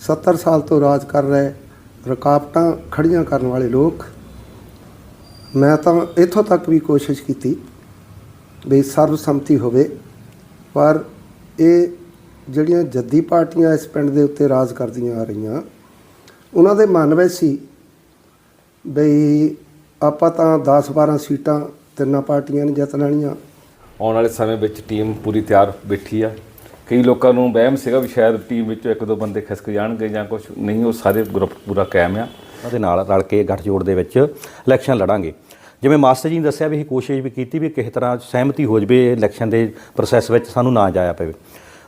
70 ਸਾਲ ਤੋਂ ਰਾਜ ਕਰ ਰਹੇ ਰੁਕਾਵਟਾਂ ਖੜੀਆਂ ਕਰਨ ਵਾਲੇ ਲੋਕ, ਮੈਂ ਤਾਂ ਇੱਥੋਂ ਤੱਕ ਵੀ ਕੋਸ਼ਿਸ਼ ਕੀਤੀ ਵੀ ਸਰਬਸੰਮਤੀ ਹੋਵੇ, ਪਰ ਇਹ ਜਿਹੜੀਆਂ ਜੱਦੀ ਪਾਰਟੀਆਂ ਇਸ ਪਿੰਡ ਦੇ ਉੱਤੇ ਰਾਜ ਕਰਦੀਆਂ ਆ ਰਹੀਆਂ, ਉਹਨਾਂ ਦੇ ਮਨ ਵਿੱਚ ਸੀ ਬਈ ਆਪਾਂ ਤਾਂ 10 12 ਸੀਟਾਂ ਤਿੰਨਾਂ ਪਾਰਟੀਆਂ ਨੇ ਜਿੱਤ ਲੈਣੀਆਂ। ਆਉਣ ਵਾਲੇ ਸਮੇਂ ਵਿੱਚ ਟੀਮ ਪੂਰੀ ਤਿਆਰ ਬੈਠੀ ਆ। ਕਈ ਲੋਕਾਂ ਨੂੰ ਵਹਿਮ ਸੀਗਾ ਵੀ ਸ਼ਾਇਦ ਟੀਮ ਵਿੱਚੋਂ ਇੱਕ ਦੋ ਬੰਦੇ ਖਿਸਕ ਜਾਣਗੇ ਜਾਂ ਕੁਝ ਨਹੀਂ, ਉਹ ਸਾਰੇ ਗਰੁੱਪ ਪੂਰਾ ਕਾਇਮ ਆ। ਉਹਨਾਂ ਦੇ ਨਾਲ ਰਲ ਕੇ ਗੱਠਜੋੜ ਦੇ ਵਿੱਚ ਇਲੈਕਸ਼ਨ ਲੜਾਂਗੇ। ਜਿਵੇਂ ਮਾਸਟਰ ਜੀ ਨੇ ਦੱਸਿਆ ਵੀ ਇਹ ਕੋਸ਼ਿਸ਼ ਵੀ ਕੀਤੀ ਵੀ ਕਿਸੇ ਤਰ੍ਹਾਂ ਸਹਿਮਤੀ ਹੋ ਜਵੇ ਇਲੈਕਸ਼ਨ ਦੇ ਪ੍ਰੋਸੈਸ ਵਿੱਚ ਸਾਨੂੰ ਨਾ ਜਾਇਆ ਪਵੇ।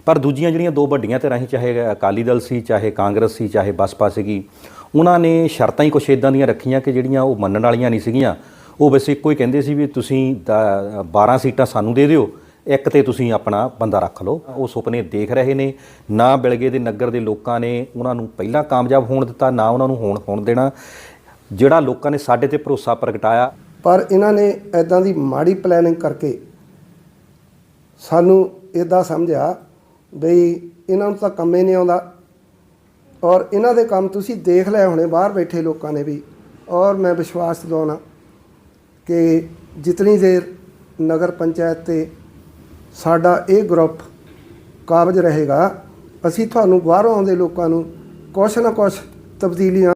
ਪਰ ਦੂਜੀਆਂ ਜਿਹੜੀਆਂ ਦੋ ਵੱਡੀਆਂ ਧਿਰਾਂ ਸੀ, ਚਾਹੇ ਅਕਾਲੀ ਦਲ ਸੀ, ਚਾਹੇ ਕਾਂਗਰਸ ਸੀ, ਚਾਹੇ ਬਸਪਾ ਸੀਗੀ, ਉਹਨਾਂ ਨੇ ਸ਼ਰਤਾਂ ਹੀ ਕੁਛ ਇਦਾਂ ਦੀਆਂ ਰੱਖੀਆਂ ਕਿ ਜਿਹੜੀਆਂ ਉਹ ਮੰਨਣ ਵਾਲੀਆਂ ਨਹੀਂ ਸੀਗੀਆਂ। ਉਹ ਬਸ ਇੱਕੋ ਹੀ ਕਹਿੰਦੇ ਸੀ ਵੀ ਤੁਸੀਂ ਦ- 12 ਸੀਟਾਂ ਸਾਨੂੰ ਦੇ ਦਿਓ ਇੱਕ ਤੇ ਤੁਸੀਂ ਆਪਣਾ ਬੰਦਾ ਰੱਖ ਲਓ। ਉਹ ਸੁਪਨੇ ਦੇਖ ਰਹੇ ਨੇ, ਨਾ ਬਿਲਗੇ ਦੇ ਨਗਰ ਦੇ ਲੋਕਾਂ ਨੇ ਉਹਨਾਂ ਨੂੰ ਪਹਿਲਾਂ ਕਾਮਯਾਬ ਹੋਣ ਦਿੱਤਾ, ਨਾ ਉਹਨਾਂ ਨੂੰ ਹੋਣ ਹੋਣ ਦੇਣਾ। ਜਿਹੜਾ ਲੋਕਾਂ ਨੇ ਸਾਡੇ ਤੇ ਭਰੋਸਾ ਪ੍ਰਗਟਾਇਆ। ਪਰ ਇਹਨਾਂ ਨੇ ਐਦਾਂ ਦੀ ਮਾੜੀ ਪਲੈਨਿੰਗ ਕਰਕੇ ਸਾਨੂੰ ਇਦਾਂ ਸਮਝਿਆ ਬਈ ਇਹਨਾਂ ਨੂੰ ਤਾਂ ਕੰਮ ਹੀ ਨਹੀਂ ਆਉਂਦਾ। ਔਰ ਇਹਨਾਂ ਦੇ ਕੰਮ ਤੁਸੀਂ ਦੇਖ ਲਏ ਹੋਣੇ, ਬਾਹਰ ਬੈਠੇ ਲੋਕਾਂ ਨੇ ਵੀ। ਔਰ ਮੈਂ ਵਿਸ਼ਵਾਸ ਦਿਵਾਉਣਾ ਕਿ ਜਿਤਨੀ ਦੇਰ ਨਗਰ ਪੰਚਾਇਤ ਤੇ ਸਾਡਾ ਇਹ ਗਰੁੱਪ ਕਾਬਜ ਰਹੇਗਾ। ਅਸੀਂ ਤੁਹਾਨੂੰ ਬਾਹਰੋਂ ਆਉਂਦੇ ਲੋਕਾਂ ਨੂੰ ਕੁਛ ਨਾ ਕੁਛ ਤਬਦੀਲੀਆਂ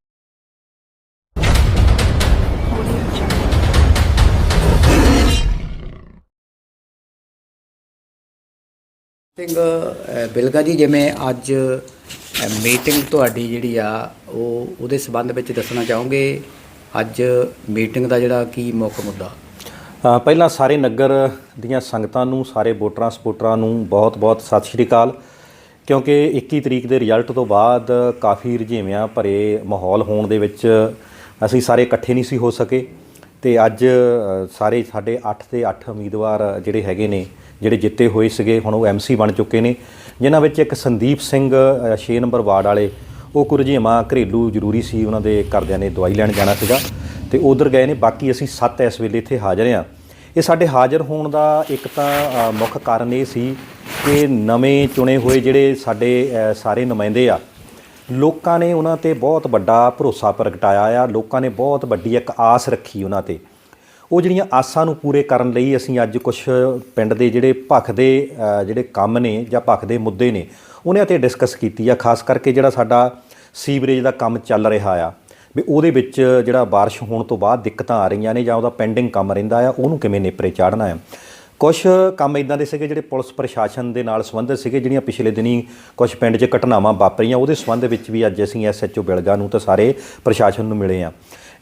ਸਿੰਘ ਅ, ਬਿਲਗਾ ਜੀ ਜਿਵੇਂ ਅੱਜ ਮੀਟਿੰਗ ਤੁਹਾਡੀ ਜਿਹੜੀ ਆ ਉਹ ਉਹਦੇ ਸਬੰਧ ਵਿੱਚ ਦੱਸਣਾ ਚਾਹੋਗੇ? ਅੱਜ ਮੀਟਿੰਗ ਦਾ ਜਿਹੜਾ ਕੀ ਮੁੱਖ ਮੁੱਦਾ? ਪਹਿਲਾਂ ਸਾਰੇ ਨਗਰ ਦੀਆਂ ਸੰਗਤਾਂ ਨੂੰ, ਸਾਰੇ ਵੋਟਰਾਂ ਸਪੋਰਟਰਾਂ ਨੂੰ ਬਹੁਤ-ਬਹੁਤ ਸਤਿ ਸ਼੍ਰੀ ਅਕਾਲ। ਕਿਉਂਕਿ 21 ਤਰੀਕ ਦੇ ਰਿਜ਼ਲਟ ਤੋਂ ਬਾਅਦ ਕਾਫੀ ਰੁਝੇਵਿਆਂ ਭਰੇ ਮਾਹੌਲ ਹੋਣ ਦੇ ਵਿੱਚ ਅਸੀਂ ਸਾਰੇ ਇਕੱਠੇ ਨਹੀਂ ਸੀ ਹੋ ਸਕੇ। ਤੇ ਅੱਜ ਸਾਰੇ ਸਾਡੇ 8 ਤੇ 8 ਉਮੀਦਵਾਰ ਜਿਹੜੇ ਹੈਗੇ ਨੇ, ਜਿਹੜੇ ਜਿੱਤੇ ਹੋਏ ਸੀਗੇ, ਹੁਣ ਉਹ ਐਮਸੀ ਬਣ ਚੁੱਕੇ ਨੇ, ਜਿਨ੍ਹਾਂ ਵਿੱਚ ਇੱਕ ਸੰਦੀਪ ਸਿੰਘ 6 ਨੰਬਰ ਵਾਰਡ ਵਾਲੇ, ਉਹ ਕੁਰਜੀਮਾ ਘਰੇਲੂ ਜ਼ਰੂਰੀ ਸੀ, ਉਹਨਾਂ ਦੇ ਘਰਦਿਆਂ ਨੇ ਦਵਾਈ ਲੈਣ ਜਾਣਾ ਸੀਗਾ। ਤੇ ਉਧਰ ਗਏ ਨੇ, ਬਾਕੀ ਅਸੀਂ 7 ਇਸ ਵੇਲੇ ਇੱਥੇ ਹਾਜ਼ਰ ਹਾਂ। ਇਹ ਸਾਡੇ ਹਾਜ਼ਰ ਹੋਣ ਦਾ ਇੱਕ ਤਾਂ ਮੁੱਖ ਕਾਰਨ ਇਹ ਸੀ ਕਿ ਨਵੇਂ ਚੁਣੇ ਹੋਏ ਜਿਹੜੇ ਸਾਡੇ ਸਾਰੇ ਨੁਮਾਇੰਦੇ ਆ, ਲੋਕਾਂ ਨੇ ਉਹਨਾਂ ਤੇ ਬਹੁਤ ਵੱਡਾ ਭਰੋਸਾ ਪ੍ਰਗਟਾਇਆ ਆ, ਲੋਕਾਂ ਨੇ ਬਹੁਤ ਵੱਡੀ ਇੱਕ ਆਸ ਰੱਖੀ ਉਹਨਾਂ ਤੇ। ਉਹ ਜਿਹੜੀਆਂ ਆਸਾਂ ਨੂੰ ਪੂਰੇ ਕਰਨ ਲਈ ਅਸੀਂ ਅੱਜ ਕੁਝ ਪਿੰਡ ਦੇ ਜਿਹੜੇ ਭਖ ਦੇ ਜਿਹੜੇ ਕੰਮ ਨੇ ਜਾਂ ਭਖ ਦੇ ਮੁੱਦੇ ਨੇ ਉਹਨਾਂ ਤੇ ਡਿਸਕਸ ਕੀਤੀ ਆ, ਖਾਸ ਕਰਕੇ ਜਿਹੜਾ ਸਾਡਾ ਸੀਵਰੇਜ ਦਾ ਕੰਮ ਚੱਲ ਰਿਹਾ ਆ। ਵੀ ਉਹਦੇ ਵਿੱਚ ਜਿਹੜਾ ਬਾਰਿਸ਼ ਹੋਣ ਤੋਂ ਬਾਅਦ ਦਿੱਕਤਾਂ ਆ ਰਹੀਆਂ ਨੇ ਜਾਂ ਉਹਦਾ ਪੈਂਡਿੰਗ ਕੰਮ ਰਹਿੰਦਾ ਆ, ਉਹਨੂੰ ਕਿਵੇਂ ਨੇਪਰੇ ਚਾੜਨਾ ਆ? ਕੁਝ ਕੰਮ ਇਦਾਂ ਦੇ ਸੀਗੇ ਜਿਹੜੇ ਪੁਲਿਸ ਪ੍ਰਸ਼ਾਸਨ ਦੇ ਨਾਲ ਸੰਬੰਧਿਤ ਸੀਗੇ, ਜਿਹੜੀਆਂ ਪਿਛਲੇ ਦਿਨੀ ਕੁਝ ਪਿੰਡ 'ਚ ਘਟਨਾਵਾਂ ਵਾਪਰੀਆਂ, ਉਹਦੇ ਸੰਬੰਧ ਵਿੱਚ ਵੀ ਅੱਜ ਅਸੀਂ ਐਸਐਚਓ ਬਿਲਗਾ ਨੂੰ ਤਾਂ ਸਾਰੇ ਪ੍ਰਸ਼ਾਸਨ ਨੂੰ ਮਿਲੇ ਆ।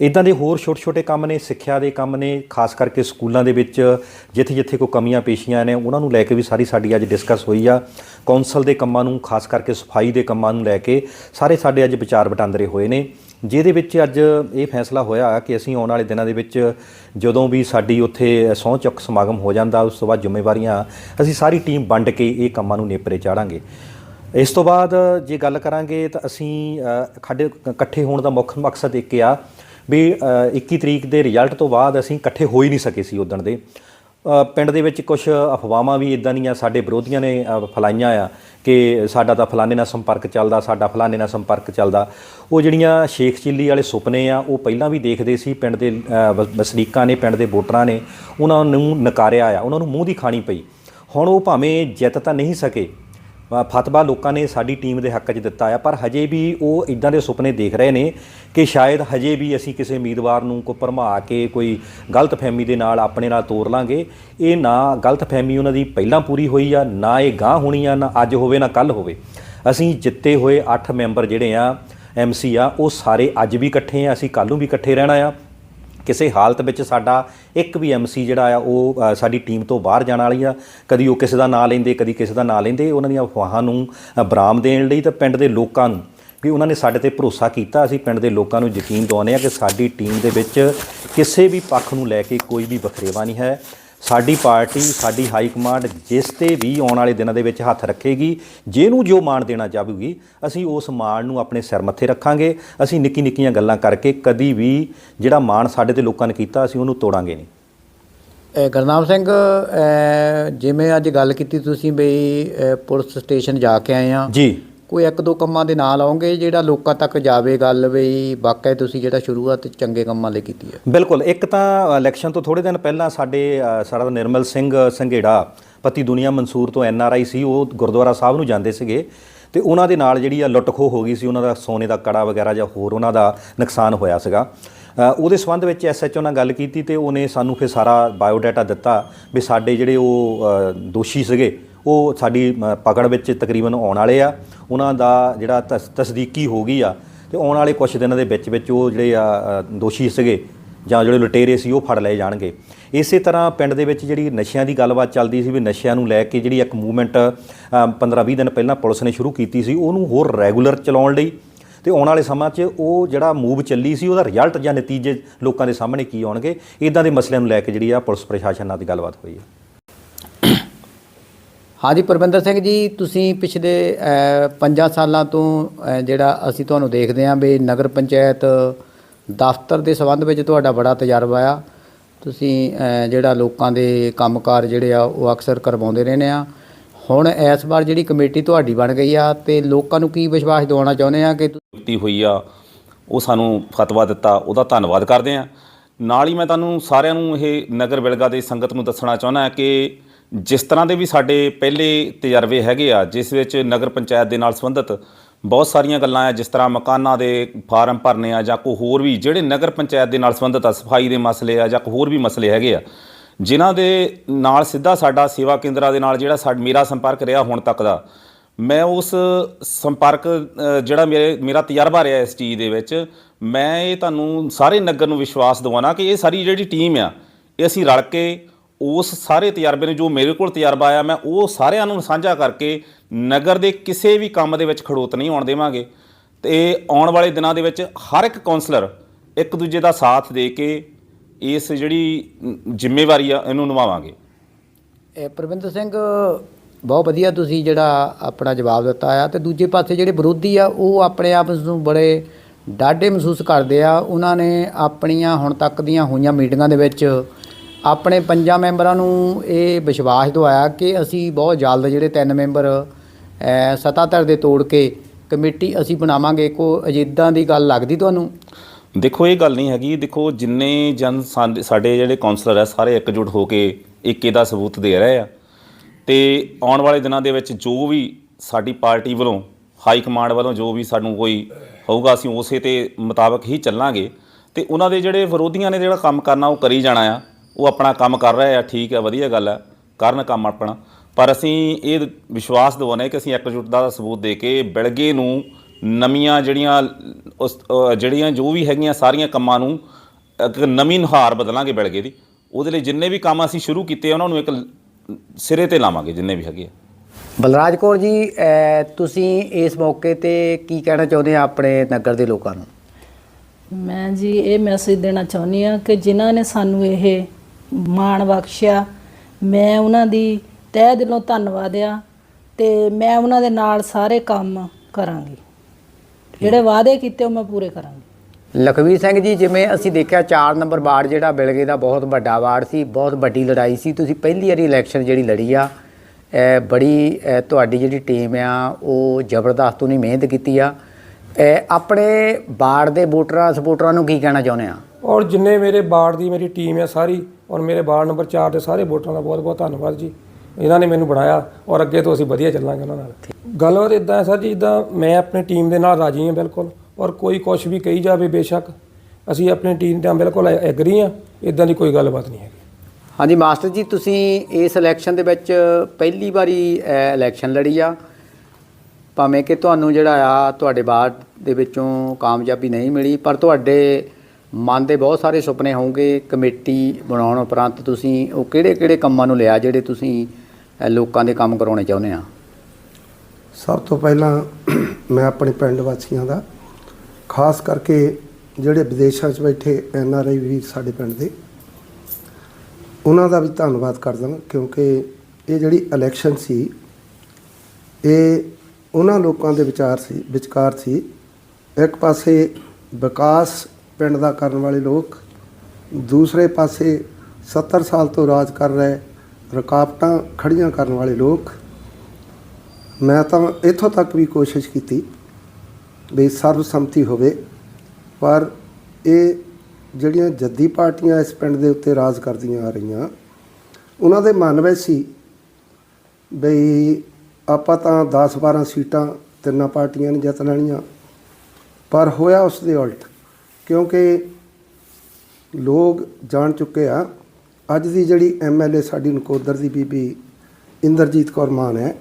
ਇਦਾਂ ਦੇ ਹੋਰ ਛੋਟੇ-ਛੋਟੇ ਕੰਮ ਨੇ, ਸਿੱਖਿਆ ਦੇ ਕੰਮ ਨੇ, ਖਾਸ ਕਰਕੇ ਸਕੂਲਾਂ ਦੇ ਵਿੱਚ ਜਿੱਥੇ-ਜਿੱਥੇ ਕੋਈ ਕਮੀਆਂ ਪੇਸ਼ੀਆਂ ਨੇ, ਉਹਨਾਂ ਨੂੰ ਲੈ ਕੇ ਵੀ ਸਾਰੀ ਸਾਡੀ ਅੱਜ ਡਿਸਕਸ ਹੋਈ ਆ। ਕੌਂਸਲ ਦੇ ਕੰਮਾਂ ਨੂੰ, ਖਾਸ ਕਰਕੇ ਸਫ਼ਾਈ ਦੇ ਕੰਮਾਂ ਨੂੰ ਲੈ ਕੇ ਸਾਰੇ ਸਾਡੇ ਅੱਜ ਵਿਚਾਰ ਵਟਾਂਦਰੇ ਹੋਏ ਨੇ। ਜਿਹਦੇ ਵਿੱਚ ਅੱਜ ਇਹ ਫੈਸਲਾ ਹੋਇਆ ਕਿ ਅਸੀਂ ਆਉਣ ਵਾਲੇ ਦਿਨਾਂ ਦੇ ਵਿੱਚ ਜਦੋਂ ਵੀ ਸਾਡੀ ਉੱਥੇ ਸਹੁੰ ਚੁੱਕ ਸਮਾਗਮ ਹੋ ਜਾਂਦਾ ਉਸ ਤੋਂ ਬਾਅਦ ਜ਼ਿੰਮੇਵਾਰੀਆਂ ਅਸੀਂ ਸਾਰੀ ਟੀਮ ਵੰਡ ਕੇ ਇਹ ਕੰਮਾਂ ਨੂੰ ਨੇਪਰੇ ਚਾੜਾਂਗੇ। ਇਸ ਤੋਂ ਬਾਅਦ ਜੇ ਗੱਲ ਕਰਾਂਗੇ ਤਾਂ ਅਸੀਂ ਅ, ਇਕੱਠੇ ਹੋਣ ਦਾ ਮੁੱਖ ਮਕਸਦ ਇੱਕ ਆ ਵੀ ਅ, 21 ਤਰੀਕ ਦੇ ਰਿਜ਼ਲਟ ਤੋਂ ਬਾਅਦ ਅਸੀਂ ਇਕੱਠੇ ਹੋ ਹੀ ਨਹੀਂ ਸਕੇ ਸੀ ਉਦਣ ਦੇ। ਪਿੰਡ ਦੇ ਵਿੱਚ ਕੁਝ ਅਫਵਾਹਾਂ ਵੀ ਇਦਾਂ ਦੀਆਂ ਸਾਡੇ ਵਿਰੋਧੀਆਂ ਨੇ ਅ, ਫੈਲਾਈਆਂ ਆ ਕਿ ਸਾਡਾ ਤਾਂ ਫਲਾਣੇ ਨਾਲ ਸੰਪਰਕ ਚੱਲਦਾ ਸਾਡਾ ਫਲਾਣੇ ਨਾਲ ਸੰਪਰਕ ਚੱਲਦਾ। ਉਹ ਜਿਹੜੀਆਂ ਸ਼ੇਖ ਚਿੱਲੀ ਵਾਲੇ ਸੁਪਨੇ ਆ ਉਹ ਪਹਿਲਾਂ ਵੀ ਦੇਖਦੇ ਸੀ ਪਿੰਡ ਦੇ ਵ- ਵਸਨੀਕਾਂ ਨੇ ਪਿੰਡ ਦੇ ਵੋਟਰਾਂ ਨੇ। ਉਹਨਾਂ ਨੂੰ ਨਕਾਰਿਆ ਆ ਉਹਨਾਂ ਨੂੰ ਮੂੰਹ ਦੀ ਖਾਣੀ ਪਈ। ਹੁਣ ਉਹ ਭਾਵੇਂ ਜਿੱਤ ਤਾਂ ਨਹੀਂ ਸਕੇ ਫਤਵਾ ਲੋਕਾਂ ਨੇ ਸਾਡੀ ਟੀਮ ਦੇ ਹੱਕ 'ਚ ਦਿੱਤਾ ਆ, ਪਰ ਹਜੇ ਵੀ ਉਹ ਇਦਾਂ ਦੇ ਸੁਪਨੇ ਦੇਖ ਰਹੇ ਨੇ ਕਿ ਸ਼ਾਇਦ ਹਜੇ ਵੀ ਅਸੀਂ ਕਿਸੇ ਉਮੀਦਵਾਰ ਨੂੰ ਕੋ ਭਰਮਾ ਕੇ ਕੋਈ ਗਲਤ ਫਹਿਮੀ ਦੇ ਨਾਲ ਆਪਣੇ ਨਾਲ ਤੋਰ ਲਾਂਗੇ। ਇਹ ਨਾ ਗਲਤ ਫਹਿਮੀ ਉਹਨਾਂ ਦੀ ਪਹਿਲਾਂ ਪੂਰੀ ਹੋਈ ਆ, ਨਾ ਇਹ ਗਾਂ ਹੋਣੀ ਆ, ਨਾ ਅੱਜ ਹੋਵੇ, ਨਾ ਕੱਲ ਹੋਵੇ। ਅਸੀਂ ਜਿੱਤੇ ਹੋਏ 8 ਮੈਂਬਰ ਜਿਹੜੇ ਆ ਐਮਸੀ ਆ, ਉਹ ਸਾਰੇ ਅੱਜ ਵੀ ਇਕੱਠੇ ਆ, ਅਸੀਂ ਕੱਲ ਨੂੰ ਵੀ ਇਕੱਠੇ ਰਹਿਣਾ ਆ। ਕਿਸੇ ਹਾਲਤ ਵਿੱਚ ਸਾਡਾ ਇੱਕ ਵੀ ਐਮਸੀ ਜਿਹੜਾ ਆ ਉਹ ਸਾਡੀ ਟੀਮ ਤੋਂ ਬਾਹਰ ਜਾਣ ਵਾਲੀ ਆ। ਕਦੀ ਉਹ ਕਿਸੇ ਦਾ ਨਾਂ ਲੈਂਦੇ, ਕਦੀ ਕਿਸੇ ਦਾ ਨਾਂ ਲੈਂਦੇ, ਉਹਨਾਂ ਦੀਆਂ ਅਫਵਾਹਾਂ ਨੂੰ ਬਰਾਮ ਦੇਣ ਲਈ ਤਾਂ ਪਿੰਡ ਦੇ ਲੋਕਾਂ ਨੂੰ ਵੀ ਉਹਨਾਂ ਨੇ ਸਾਡੇ ਤੇ ਭਰੋਸਾ ਕੀਤਾ। ਅਸੀਂ ਪਿੰਡ ਦੇ ਲੋਕਾਂ ਨੂੰ ਯਕੀਨ ਦਿਵਾਉਂਦੇ ਆ ਕਿ ਸਾਡੀ ਟੀਮ ਦੇ ਵਿੱਚ ਕਿਸੇ ਵੀ ਪੱਖ ਨੂੰ ਲੈ ਕੇ ਕੋਈ ਵੀ ਵਖਰੇਵਾ ਨਹੀਂ ਹੈ। ਸਾਡੀ ਪਾਰਟੀ ਸਾਡੀ ਹਾਈ ਕਮਾਂਡ ਜਿਸ ਤੇ ਵੀ ਆਉਣ ਵਾਲੇ ਦਿਨਾਂ ਦੇ ਵਿੱਚ ਹੱਥ ਰੱਖੇਗੀ ਜਿਹਨੂੰ ਜੋ ਮਾਣ ਦੇਣਾ ਚਾਹੂਗੀ ਅਸੀਂ ਉਸ ਮਾਣ ਨੂੰ ਆਪਣੇ ਸਿਰ ਮੱਥੇ ਰੱਖਾਂਗੇ। ਅਸੀਂ ਨਿੱਕੀ ਨਿੱਕੀਆਂ ਗੱਲਾਂ ਕਰਕੇ ਕਦੀ ਵੀ ਜਿਹੜਾ ਮਾਣ ਸਾਡੇ ਤੇ ਲੋਕਾਂ ਨੇ ਕੀਤਾ ਅਸੀਂ ਉਹਨੂੰ ਤੋੜਾਂਗੇ ਨਹੀਂ। ਗੁਰਨਾਮ ਸਿੰਘ ਜਿਵੇਂ ਅੱਜ ਗੱਲ ਕੀਤੀ ਤੁਸੀਂ ਬਈ ਪੁਲਿਸ ਸਟੇਸ਼ਨ ਜਾ ਕੇ ਆਏ ਆ। ਜੀ। ਉਹ ਇੱਕ ਦੋ ਕੰਮਾਂ ਦੇ ਨਾਲ ਆਉਂਗੇ ਜਿਹੜਾ ਲੋਕਾਂ ਤੱਕ ਜਾਵੇ ਗੱਲ ਵੀ ਵਾਕਿਆ ਤੁਸੀਂ ਜਿਹੜਾ ਸ਼ੁਰੂਆਤ ਚੰਗੇ ਕੰਮਾਂ ਲਈ ਕੀਤੀ ਹੈ? ਬਿਲਕੁਲ, ਇੱਕ ਤਾਂ ਇਲੈਕਸ਼ਨ ਤੋਂ ਥੋੜੇ ਦਿਨ ਪਹਿਲਾਂ ਸਾਡੇ ਸਰਦਾਰ ਨਿਰਮਲ ਸਿੰਘ ਸੰਘੇੜਾ, ਪਤੀ ਦੁਨੀਆ ਮਨਸੂਰ ਤੋਂ ਐਨ ਆਰ ਆਈ ਸੀ, ਉਹ ਗੁਰਦੁਆਰਾ ਸਾਹਿਬ ਨੂੰ ਜਾਂਦੇ ਸੀਗੇ ਤੇ ਉਹਨਾਂ ਦੇ ਨਾਲ ਜਿਹੜੀ ਆ ਲੁੱਟਖੋ ਹੋ ਗਈ ਸੀ, ਉਹਨਾਂ ਦਾ ਸੋਨੇ ਦਾ ਕੜਾ ਵਗੈਰਾ ਜਾਂ ਹੋਰ ਉਹਨਾਂ ਦਾ ਨੁਕਸਾਨ ਹੋਇਆ ਸੀਗਾ। ਉਹਦੇ ਸੰਬੰਧ ਵਿੱਚ ਐਸਐਚਓ ਨਾਲ ਗੱਲ ਕੀਤੀ ਤੇ ਉਹਨੇ ਸਾਨੂੰ ਫਿਰ ਸਾਰਾ ਬਾਇਓਡਾਟਾ ਦਿੱਤਾ ਵੀ ਸਾਡੇ ਜਿਹੜੇ ਉਹ ਦੋਸ਼ੀ ਸੀਗੇ ਉਹ ਸਾਡੀ ਪਕੜ ਵਿੱਚ ਤਕਰੀਬਨ ਆਉਣ ਵਾਲੇ ਆ। ਉਹਨਾਂ ਦਾ ਜਿਹੜਾ ਤਸ- ਤਸਦੀਕੀ ਹੋ ਗਈ ਆ ਤੇ ਆਉਣ ਵਾਲੇ ਕੁਝ ਦਿਨਾਂ ਦੇ ਵਿੱਚ ਵਿੱਚ ਉਹ ਜਿਹੜੇ ਆ ਦੋਸ਼ੀ ਸੀਗੇ ਜਾਂ ਜਿਹੜੇ ਲੁਟੇਰੇ ਸੀ ਉਹ ਫੜ ਲਏ ਜਾਣਗੇ। ਇਸੇ ਤਰ੍ਹਾਂ ਪਿੰਡ ਦੇ ਵਿੱਚ ਜਿਹੜੀ ਨਸ਼ਿਆਂ ਦੀ ਗੱਲਬਾਤ ਚੱਲਦੀ ਸੀ ਵੀ ਨਸ਼ਿਆਂ ਨੂੰ ਲੈ ਕੇ ਜਿਹੜੀ ਇੱਕ ਮੂਵਮੈਂਟ 15-20 ਦਿਨ ਪਹਿਲਾਂ ਪੁਲਿਸ ਨੇ ਸ਼ੁਰੂ ਕੀਤੀ ਸੀ, ਉਹਨੂੰ ਹੋਰ ਰੈਗੂਲਰ ਚਲਾਉਣ ਲਈ ਤੇ ਆਉਣ ਵਾਲੇ ਸਮਾਂ 'ਚ ਉਹ ਜਿਹੜਾ ਮੂਵ ਚੱਲੀ ਸੀ, ਉਹਦਾ ਰਿਜ਼ਲਟ ਜਾਂ ਨਤੀਜੇ ਲੋਕਾਂ ਦੇ ਸਾਹਮਣੇ ਕੀ ਆਉਣਗੇ ਇਦਾਂ ਦੇ ਮਸਲਿਆਂ ਨੂੰ ਲੈ ਕੇ ਜਿਹੜੀ ਆ ਪੁਲਿਸ ਪ੍ਰਸ਼ਾਸਨ ਨਾਲ ਦੀ ਗੱਲਬਾਤ ਹੋਈ ਹੈ ਹਾਂਜੀ ਪਰਵਿੰਦਰ ਸਿੰਘ ਜੀ, ਤੁਸੀਂ ਪਿਛਲੇ 5 ਸਾਲਾਂ ਤੋਂ ਜਿਹੜਾ ਅਸੀਂ ਤੁਹਾਨੂੰ ਦੇਖਦੇ ਹਾਂ ਵੀ ਨਗਰ ਪੰਚਾਇਤ ਦਫ਼ਤਰ ਦੇ ਸੰਬੰਧ ਵਿੱਚ ਤੁਹਾਡਾ ਬੜਾ ਤਜਰਬਾ ਆ। ਤੁਸੀਂ ਜਿਹੜਾ ਲੋਕਾਂ ਦੇ ਕੰਮਕਾਰ ਜਿਹੜੇ ਆ, ਉਹ ਅਕਸਰ ਕਰਵਾਉਂਦੇ ਰਹਿੰਦੇ ਆ। ਹੁਣ ਇਸ ਵਾਰ ਜਿਹੜੀ ਕਮੇਟੀ ਤੁਹਾਡੀ ਬਣ ਗਈ ਆ ਤੇ ਲੋਕਾਂ ਨੂੰ ਕੀ ਵਿਸ਼ਵਾਸ ਦਿਵਾਉਣਾ ਚਾਹੁੰਦੇ ਆ ਕਿ ਕੀਤੀ ਹੋਈ ਆ, ਉਹ ਸਾਨੂੰ ਫਤਵਾ ਦਿੱਤਾ, ਉਹਦਾ ਧੰਨਵਾਦ ਕਰਦੇ ਆ। ਨਾਲ ਹੀ ਮੈਂ ਤੁਹਾਨੂੰ ਸਾਰਿਆਂ ਨੂੰ ਇਹ ਨਗਰ ਬਿਲਗਾ ਦੇ ਸੰਗਤ ਨੂੰ ਦੱਸਣਾ ਚਾਹੁੰਦਾ ਕਿ ਜਿਸ ਤਰ੍ਹਾਂ ਦੇ ਵੀ ਸਾਡੇ ਪਹਿਲੇ ਤਜਰਬੇ ਹੈਗੇ ਆ, ਜਿਸ ਵਿੱਚ ਨਗਰ ਪੰਚਾਇਤ ਦੇ ਨਾਲ ਸੰਬੰਧਿਤ ਬਹੁਤ ਸਾਰੀਆਂ ਗੱਲਾਂ ਆ, ਜਿਸ ਤਰ੍ਹਾਂ ਮਕਾਨਾਂ ਦੇ ਫਾਰਮ ਭਰਨੇ ਆ ਜਾਂ ਕੋਈ ਹੋਰ ਵੀ, ਜਿਹੜੇ ਨਗਰ ਪੰਚਾਇਤ ਦੇ ਨਾਲ ਸੰਬੰਧਿਤ ਆ, ਸਫ਼ਾਈ ਦੇ ਮਸਲੇ ਆ ਜਾਂ ਕੋਈ ਹੋਰ ਵੀ ਮਸਲੇ ਹੈਗੇ ਆ, ਜਿਨ੍ਹਾਂ ਦੇ ਨਾਲ ਸਿੱਧਾ ਸਾਡਾ ਸੇਵਾ ਕੇਂਦਰਾਂ ਦੇ ਨਾਲ ਜਿਹੜਾ ਸਾਡ, ਮੇਰਾ ਸੰਪਰਕ ਰਿਹਾ ਹੁਣ ਤੱਕ ਦਾ, ਮੈਂ ਉਸ ਸੰਪਰਕ ਜਿਹੜਾ ਮੇਰੇ, ਮੇਰਾ ਤਜਰਬਾ ਰਿਹਾ ਇਸ ਚੀਜ਼ ਦੇ ਵਿੱਚ, ਮੈਂ ਇਹ ਤੁਹਾਨੂੰ ਸਾਰੇ ਨਗਰ ਨੂੰ ਵਿਸ਼ਵਾਸ ਦਿਵਾਉਣਾ ਕਿ ਇਹ ਸਾਰੀ ਜਿਹੜੀ ਟੀਮ ਆ, ਇਹ ਅਸੀਂ ਰਲ ਕੇ ਉਸ ਸਾਰੇ ਤਜਰਬੇ ਨੂੰ ਜੋ ਮੇਰੇ ਕੋਲ ਤਜਰਬਾ ਆਇਆ, ਮੈਂ ਉਹ ਸਾਰਿਆਂ ਨੂੰ ਸਾਂਝਾ ਕਰਕੇ ਨਗਰ ਦੇ ਕਿਸੇ ਵੀ ਕੰਮ ਦੇ ਵਿੱਚ ਖੜੋਤ ਨਹੀਂ ਆਉਣ ਦੇਵਾਂਗੇ। ਤੇ ਆਉਣ ਵਾਲੇ ਦਿਨਾਂ ਦੇ ਵਿੱਚ ਹਰ ਇੱਕ ਕਾਉਂਸਲਰ ਇੱਕ ਦੂਜੇ ਦਾ ਸਾਥ ਦੇ ਕੇ ਇਸ ਜਿਹੜੀ ਜ਼ਿੰਮੇਵਾਰੀ ਆ, ਇਹਨੂੰ ਨਿਭਾਵਾਂਗੇ। ਇਹ ਪ੍ਰਵਿੰਦਰ ਸਿੰਘ, ਬਹੁਤ ਵਧੀਆ ਤੁਸੀਂ ਜਿਹੜਾ ਆਪਣਾ ਜਵਾਬ ਦਿੱਤਾ ਆ। ਤੇ ਦੂਜੇ ਪਾਸੇ ਜਿਹੜੇ ਵਿਰੋਧੀ ਆ, ਉਹ ਆਪਣੇ ਆਪ ਨੂੰ ਬੜੇ ਡਾਢੇ ਮਹਿਸੂਸ ਕਰਦੇ ਆ। ਉਹਨਾਂ ਨੇ ਆਪਣੀਆਂ ਹੁਣ ਤੱਕ ਦੀਆਂ ਹੋਈਆਂ ਮੀਟਿੰਗਾਂ ਦੇ ਵਿੱਚ ਆਪਣੇ ਪੰਜਾਂ ਮੈਂਬਰਾਂ ਨੂੰ ਇਹ ਵਿਸ਼ਵਾਸ ਦਵਾਇਆ ਕਿ ਅਸੀਂ ਬਹੁਤ ਜਲਦ ਜਿਹੜੇ ਤਿੰਨ ਮੈਂਬਰ ਅ, ਸੱਤਾਧਰ ਦੇ ਤੋੜ ਕੇ ਕਮੇਟੀ ਅਸੀਂ ਬਣਾਵਾਂਗੇ। ਕੋ ਅਜਿੱਦਾਂ ਦੀ ਗੱਲ ਲੱਗਦੀ ਤੁਹਾਨੂੰ? ਦੇਖੋ ਇਹ ਗੱਲ ਨਹੀਂ ਹੈਗੀ। ਦੇਖੋ ਜਿੰਨੇ ਜਨ ਸਾਡ- ਸਾਡੇ ਜਿਹੜੇ ਕਾਉਂਸਲਰ ਆ ਸਾਰੇ ਇਕਜੁੱਟ ਹੋ ਕੇ ਏਕੇ ਦਾ ਸਬੂਤ ਦੇ ਰਹੇ ਆ। ਤੇ ਆਉਣ ਵਾਲੇ ਦਿਨਾਂ ਦੇ ਵਿੱਚ ਜੋ ਵੀ ਸਾਡੀ ਪਾਰਟੀ ਵੱਲੋਂ ਹਾਈ ਕਮਾਂਡ ਵੱਲੋਂ ਜੋ ਵੀ ਸਾਨੂੰ ਕੋਈ ਹੋਊਗਾ ਅਸੀਂ ਉਸੇ ਤੇ ਮੁਤਾਬਕ ਹੀ ਚੱਲਾਂਗੇ। ਤੇ ਉਹਨਾਂ ਦੇ ਜਿਹੜੇ ਵਿਰੋਧੀਆਂ ਨੇ ਜਿਹੜਾ ਕੰਮ ਕਰਨਾ ਉਹ ਕਰੀ ਜਾਣਾ ਆ। ਉਹ ਆਪਣਾ ਕੰਮ ਕਰ ਰਹੇ ਆ ਠੀਕ ਹੈ ਵਧੀਆ ਗੱਲ ਹੈ ਕਰਨ ਕੰਮ ਆਪਣਾ। ਪਰ ਅਸੀਂ ਇਹ ਵਿਸ਼ਵਾਸ ਦਿਵਾਉਂਦੇ ਕਿ ਅਸੀਂ ਇਕਜੁੱਟਤਾ ਦਾ ਸਬੂਤ ਦੇ ਕੇ ਬਿਲਗੇ ਨੂੰ ਨਵੀਆਂ ਜਿਹੜੀਆਂ ਉਸ ਜਿਹੜੀਆਂ ਜੋ ਵੀ ਹੈਗੀਆਂ ਸਾਰੀਆਂ ਕੰਮਾਂ ਨੂੰ ਇੱਕ ਨਵੀਂ ਨੁਹਾਰ ਬਦਲਾਂਗੇ ਬਿਲਗੇ ਦੀ। ਉਹਦੇ ਲਈ ਜਿੰਨੇ ਵੀ ਕੰਮ ਅਸੀਂ ਸ਼ੁਰੂ ਕੀਤੇ ਆ, ਉਹਨਾਂ ਨੂੰ ਇੱਕ ਸਿਰੇ ਤੇ ਲਾਵਾਂਗੇ ਜਿੰਨੇ ਵੀ ਹੈਗੇ ਆ। ਬਲਰਾਜ ਕੌਰ ਜੀ ਤੁਸੀਂ ਇਸ ਮੌਕੇ ਤੇ ਕੀ ਕਹਿਣਾ ਚਾਹੁੰਦੇ ਆ ਆਪਣੇ ਨਗਰ ਦੇ ਲੋਕਾਂ ਨੂੰ? ਮੈਂ ਜੀ ਇਹ ਮੈਸੇਜ ਦੇਣਾ ਚਾਹੁੰਦੀ ਆ ਕਿ ਜਿਨ੍ਹਾਂ ਨੇ ਸਾਨੂੰ ਇਹ ਮਾਣ ਬਖਸ਼ਿਆ। ਮੈਂ ਉਹਨਾਂ ਦੀ ਤਹਿ ਦਿਲੋਂ ਧੰਨਵਾਦ ਆ ਤੇ ਮੈਂ ਉਹਨਾਂ ਦੇ ਨਾਲ ਸਾਰੇ ਕੰਮ ਕਰਾਂਗੀ। ਜਿਹੜੇ ਵਾਅਦੇ ਕੀਤੇ ਉਹ ਮੈਂ ਪੂਰੇ ਕਰਾਂਗੀ। ਲਖਵੀਰ ਸਿੰਘ ਜੀ ਜਿਵੇਂ ਅਸੀਂ ਦੇਖਿਆ 4 ਨੰਬਰ ਵਾਰਡ ਜਿਹੜਾ ਬਿਲਗੇ ਦਾ ਬਹੁਤ ਵੱਡਾ ਵਾਰਡ ਸੀ ਬਹੁਤ ਵੱਡੀ ਲੜਾਈ ਸੀ। ਤੁਸੀਂ ਪਹਿਲੀ ਵਾਰੀ ਇਲੈਕਸ਼ਨ ਜਿਹੜੀ ਲੜੀ ਆ ਬੜੀ ਤੁਹਾਡੀ ਜਿਹੜੀ ਟੀਮ ਆ ਉਹ ਜ਼ਬਰਦਸਤ ਉਹਨੇ ਮਿਹਨਤ ਕੀਤੀ ਆ। ਆਪਣੇ ਵਾਰਡ ਦੇ ਵੋਟਰਾਂ ਸਪੋਰਟਰਾਂ ਨੂੰ ਕੀ ਕਹਿਣਾ ਚਾਹੁੰਦੇ ਆ? ਔਰ ਜਿੰਨੇ ਮੇਰੇ ਬਾੜ ਦੀ ਮੇਰੀ ਟੀਮ ਹੈ ਸਾਰੀ, ਔਰ ਮੇਰੇ ਬਾੜ ਨੰਬਰ 4 ਦੇ ਸਾਰੇ ਵੋਟਰਾਂ ਦਾ ਬਹੁਤ ਬਹੁਤ ਧੰਨਵਾਦ ਜੀ। ਇਹਨਾਂ ਨੇ ਮੈਨੂੰ ਬਣਾਇਆ, ਔਰ ਅੱਗੇ ਤੋਂ ਅਸੀਂ ਵਧੀਆ ਚੱਲਾਂਗੇ ਉਹਨਾਂ ਨਾਲ। ਗੱਲਬਾਤ ਇਦਾਂ ਹੈ ਸਰ ਜੀ, ਜਿੱਦਾਂ ਮੈਂ ਆਪਣੀ ਟੀਮ ਦੇ ਨਾਲ ਰਾਜੀ ਹਾਂ ਬਿਲਕੁਲ, ਔਰ ਕੋਈ ਕੁਝ ਵੀ ਕਹੀ ਜਾਵੇ ਬੇਸ਼ੱਕ, ਅਸੀਂ ਆਪਣੀ ਟੀਮ ਨਾਲ ਬਿਲਕੁਲ ਐਗਰੀ ਹਾਂ ਇਦਾਂ ਦੀ ਕੋਈ ਗੱਲਬਾਤ ਨਹੀਂ ਹੈਗੀ। ਹਾਂਜੀ, ਮਾਸਟਰ ਜੀ, ਤੁਸੀਂ ਇਸ ਇਲੈਕਸ਼ਨ ਦੇ ਵਿੱਚ ਪਹਿਲੀ ਵਾਰੀ ਇਲੈਕਸ਼ਨ ਲੜੀ ਆ। ਭਾਵੇਂ ਕਿ ਤੁਹਾਨੂੰ ਜਿਹੜਾ ਆ, ਤੁਹਾਡੇ ਬਾਅਦ ਦੇ ਵਿੱਚੋਂ ਕਾਮਯਾਬੀ ਨਹੀਂ ਮਿਲੀ, ਪਰ ਤੁਹਾਡੇ ਮਨ ਦੇ ਬਹੁਤ ਸਾਰੇ ਸੁਪਨੇ ਹੋਣਗੇ ਕਮੇਟੀ ਬਣਾਉਣ ਉਪਰੰਤ ਤੁਸੀਂ ਉਹ ਕਿਹੜੇ-ਕਿਹੜੇ ਕੰਮਾਂ ਨੂੰ ਲਿਆ ਜਿਹੜੇ ਤੁਸੀਂ ਲੋਕਾਂ ਦੇ ਕੰਮ ਕਰਾਉਣੇ ਚਾਹੁੰਦੇ ਆ? ਸਭ ਤੋਂ ਪਹਿਲਾਂ ਮੈਂ ਆਪਣੇ ਪਿੰਡ ਵਾਸੀਆਂ ਦਾ, ਖਾਸ ਕਰਕੇ ਜਿਹੜੇ ਵਿਦੇਸ਼ਾਂ 'ਚ ਬੈਠੇ ਐਨ ਆਰ ਆਈ ਵੀਰ ਸਾਡੇ ਪਿੰਡ ਦੇ, ਉਹਨਾਂ ਦਾ ਵੀ ਧੰਨਵਾਦ ਕਰਦਾ ਕਿਉਂਕਿ ਇਹ ਜਿਹੜੀ ਇਲੈਕਸ਼ਨ ਸੀ, ਇਹ ਉਹਨਾਂ ਲੋਕਾਂ ਦੇ ਵਿਚਾਰ ਸੀ, ਵਿਚਕਾਰ ਸੀ। ਇੱਕ ਪਾਸੇ ਵਿਕਾਸ ਪਿੰਡ ਦਾ ਕਰਨ ਵਾਲੇ ਲੋਕ ਦੂਸਰੇ ਪਾਸੇ 70 ਸਾਲ ਤੋਂ ਰਾਜ ਕਰ ਰਹੇ ਰੁਕਾਵਟਾਂ ਖੜੀਆਂ ਕਰਨ ਵਾਲੇ ਲੋਕ, ਮੈਂ ਤਾਂ ਇੱਥੋਂ ਤੱਕ ਵੀ ਕੋਸ਼ਿਸ਼ ਕੀਤੀ ਵੀ ਸਰਬਸੰਮਤੀ ਹੋਵੇ, ਪਰ ਇਹ ਜਿਹੜੀਆਂ ਜੱਦੀ ਪਾਰਟੀਆਂ ਇਸ ਪਿੰਡ ਦੇ ਉੱਤੇ ਰਾਜ ਕਰਦੀਆਂ ਆ ਰਹੀਆਂ, ਉਹਨਾਂ ਦੇ ਮਨ ਵਿੱਚ ਸੀ ਬਈ ਆਪਾਂ ਤਾਂ 10 12 ਸੀਟਾਂ ਤਿੰਨਾਂ ਪਾਰਟੀਆਂ ਨੇ ਜਿੱਤ ਲੈਣੀਆਂ, ਪਰ ਹੋਇਆ ਉਸ ਦੇ ਉਲਟ। ਕਿਉਂਕਿ ਲੋਕ ਜਾਣ ਚੁੱਕੇ ਆ। ਅੱਜ ਦੀ ਜਿਹੜੀ ਐਮਐਲਏ ਸਾਡੀ ਨਕੋਦਰ ਦੀ ਬੀਬੀ ਇੰਦਰਜੀਤ ਕੌਰ ਮਾਨ ਹੈ,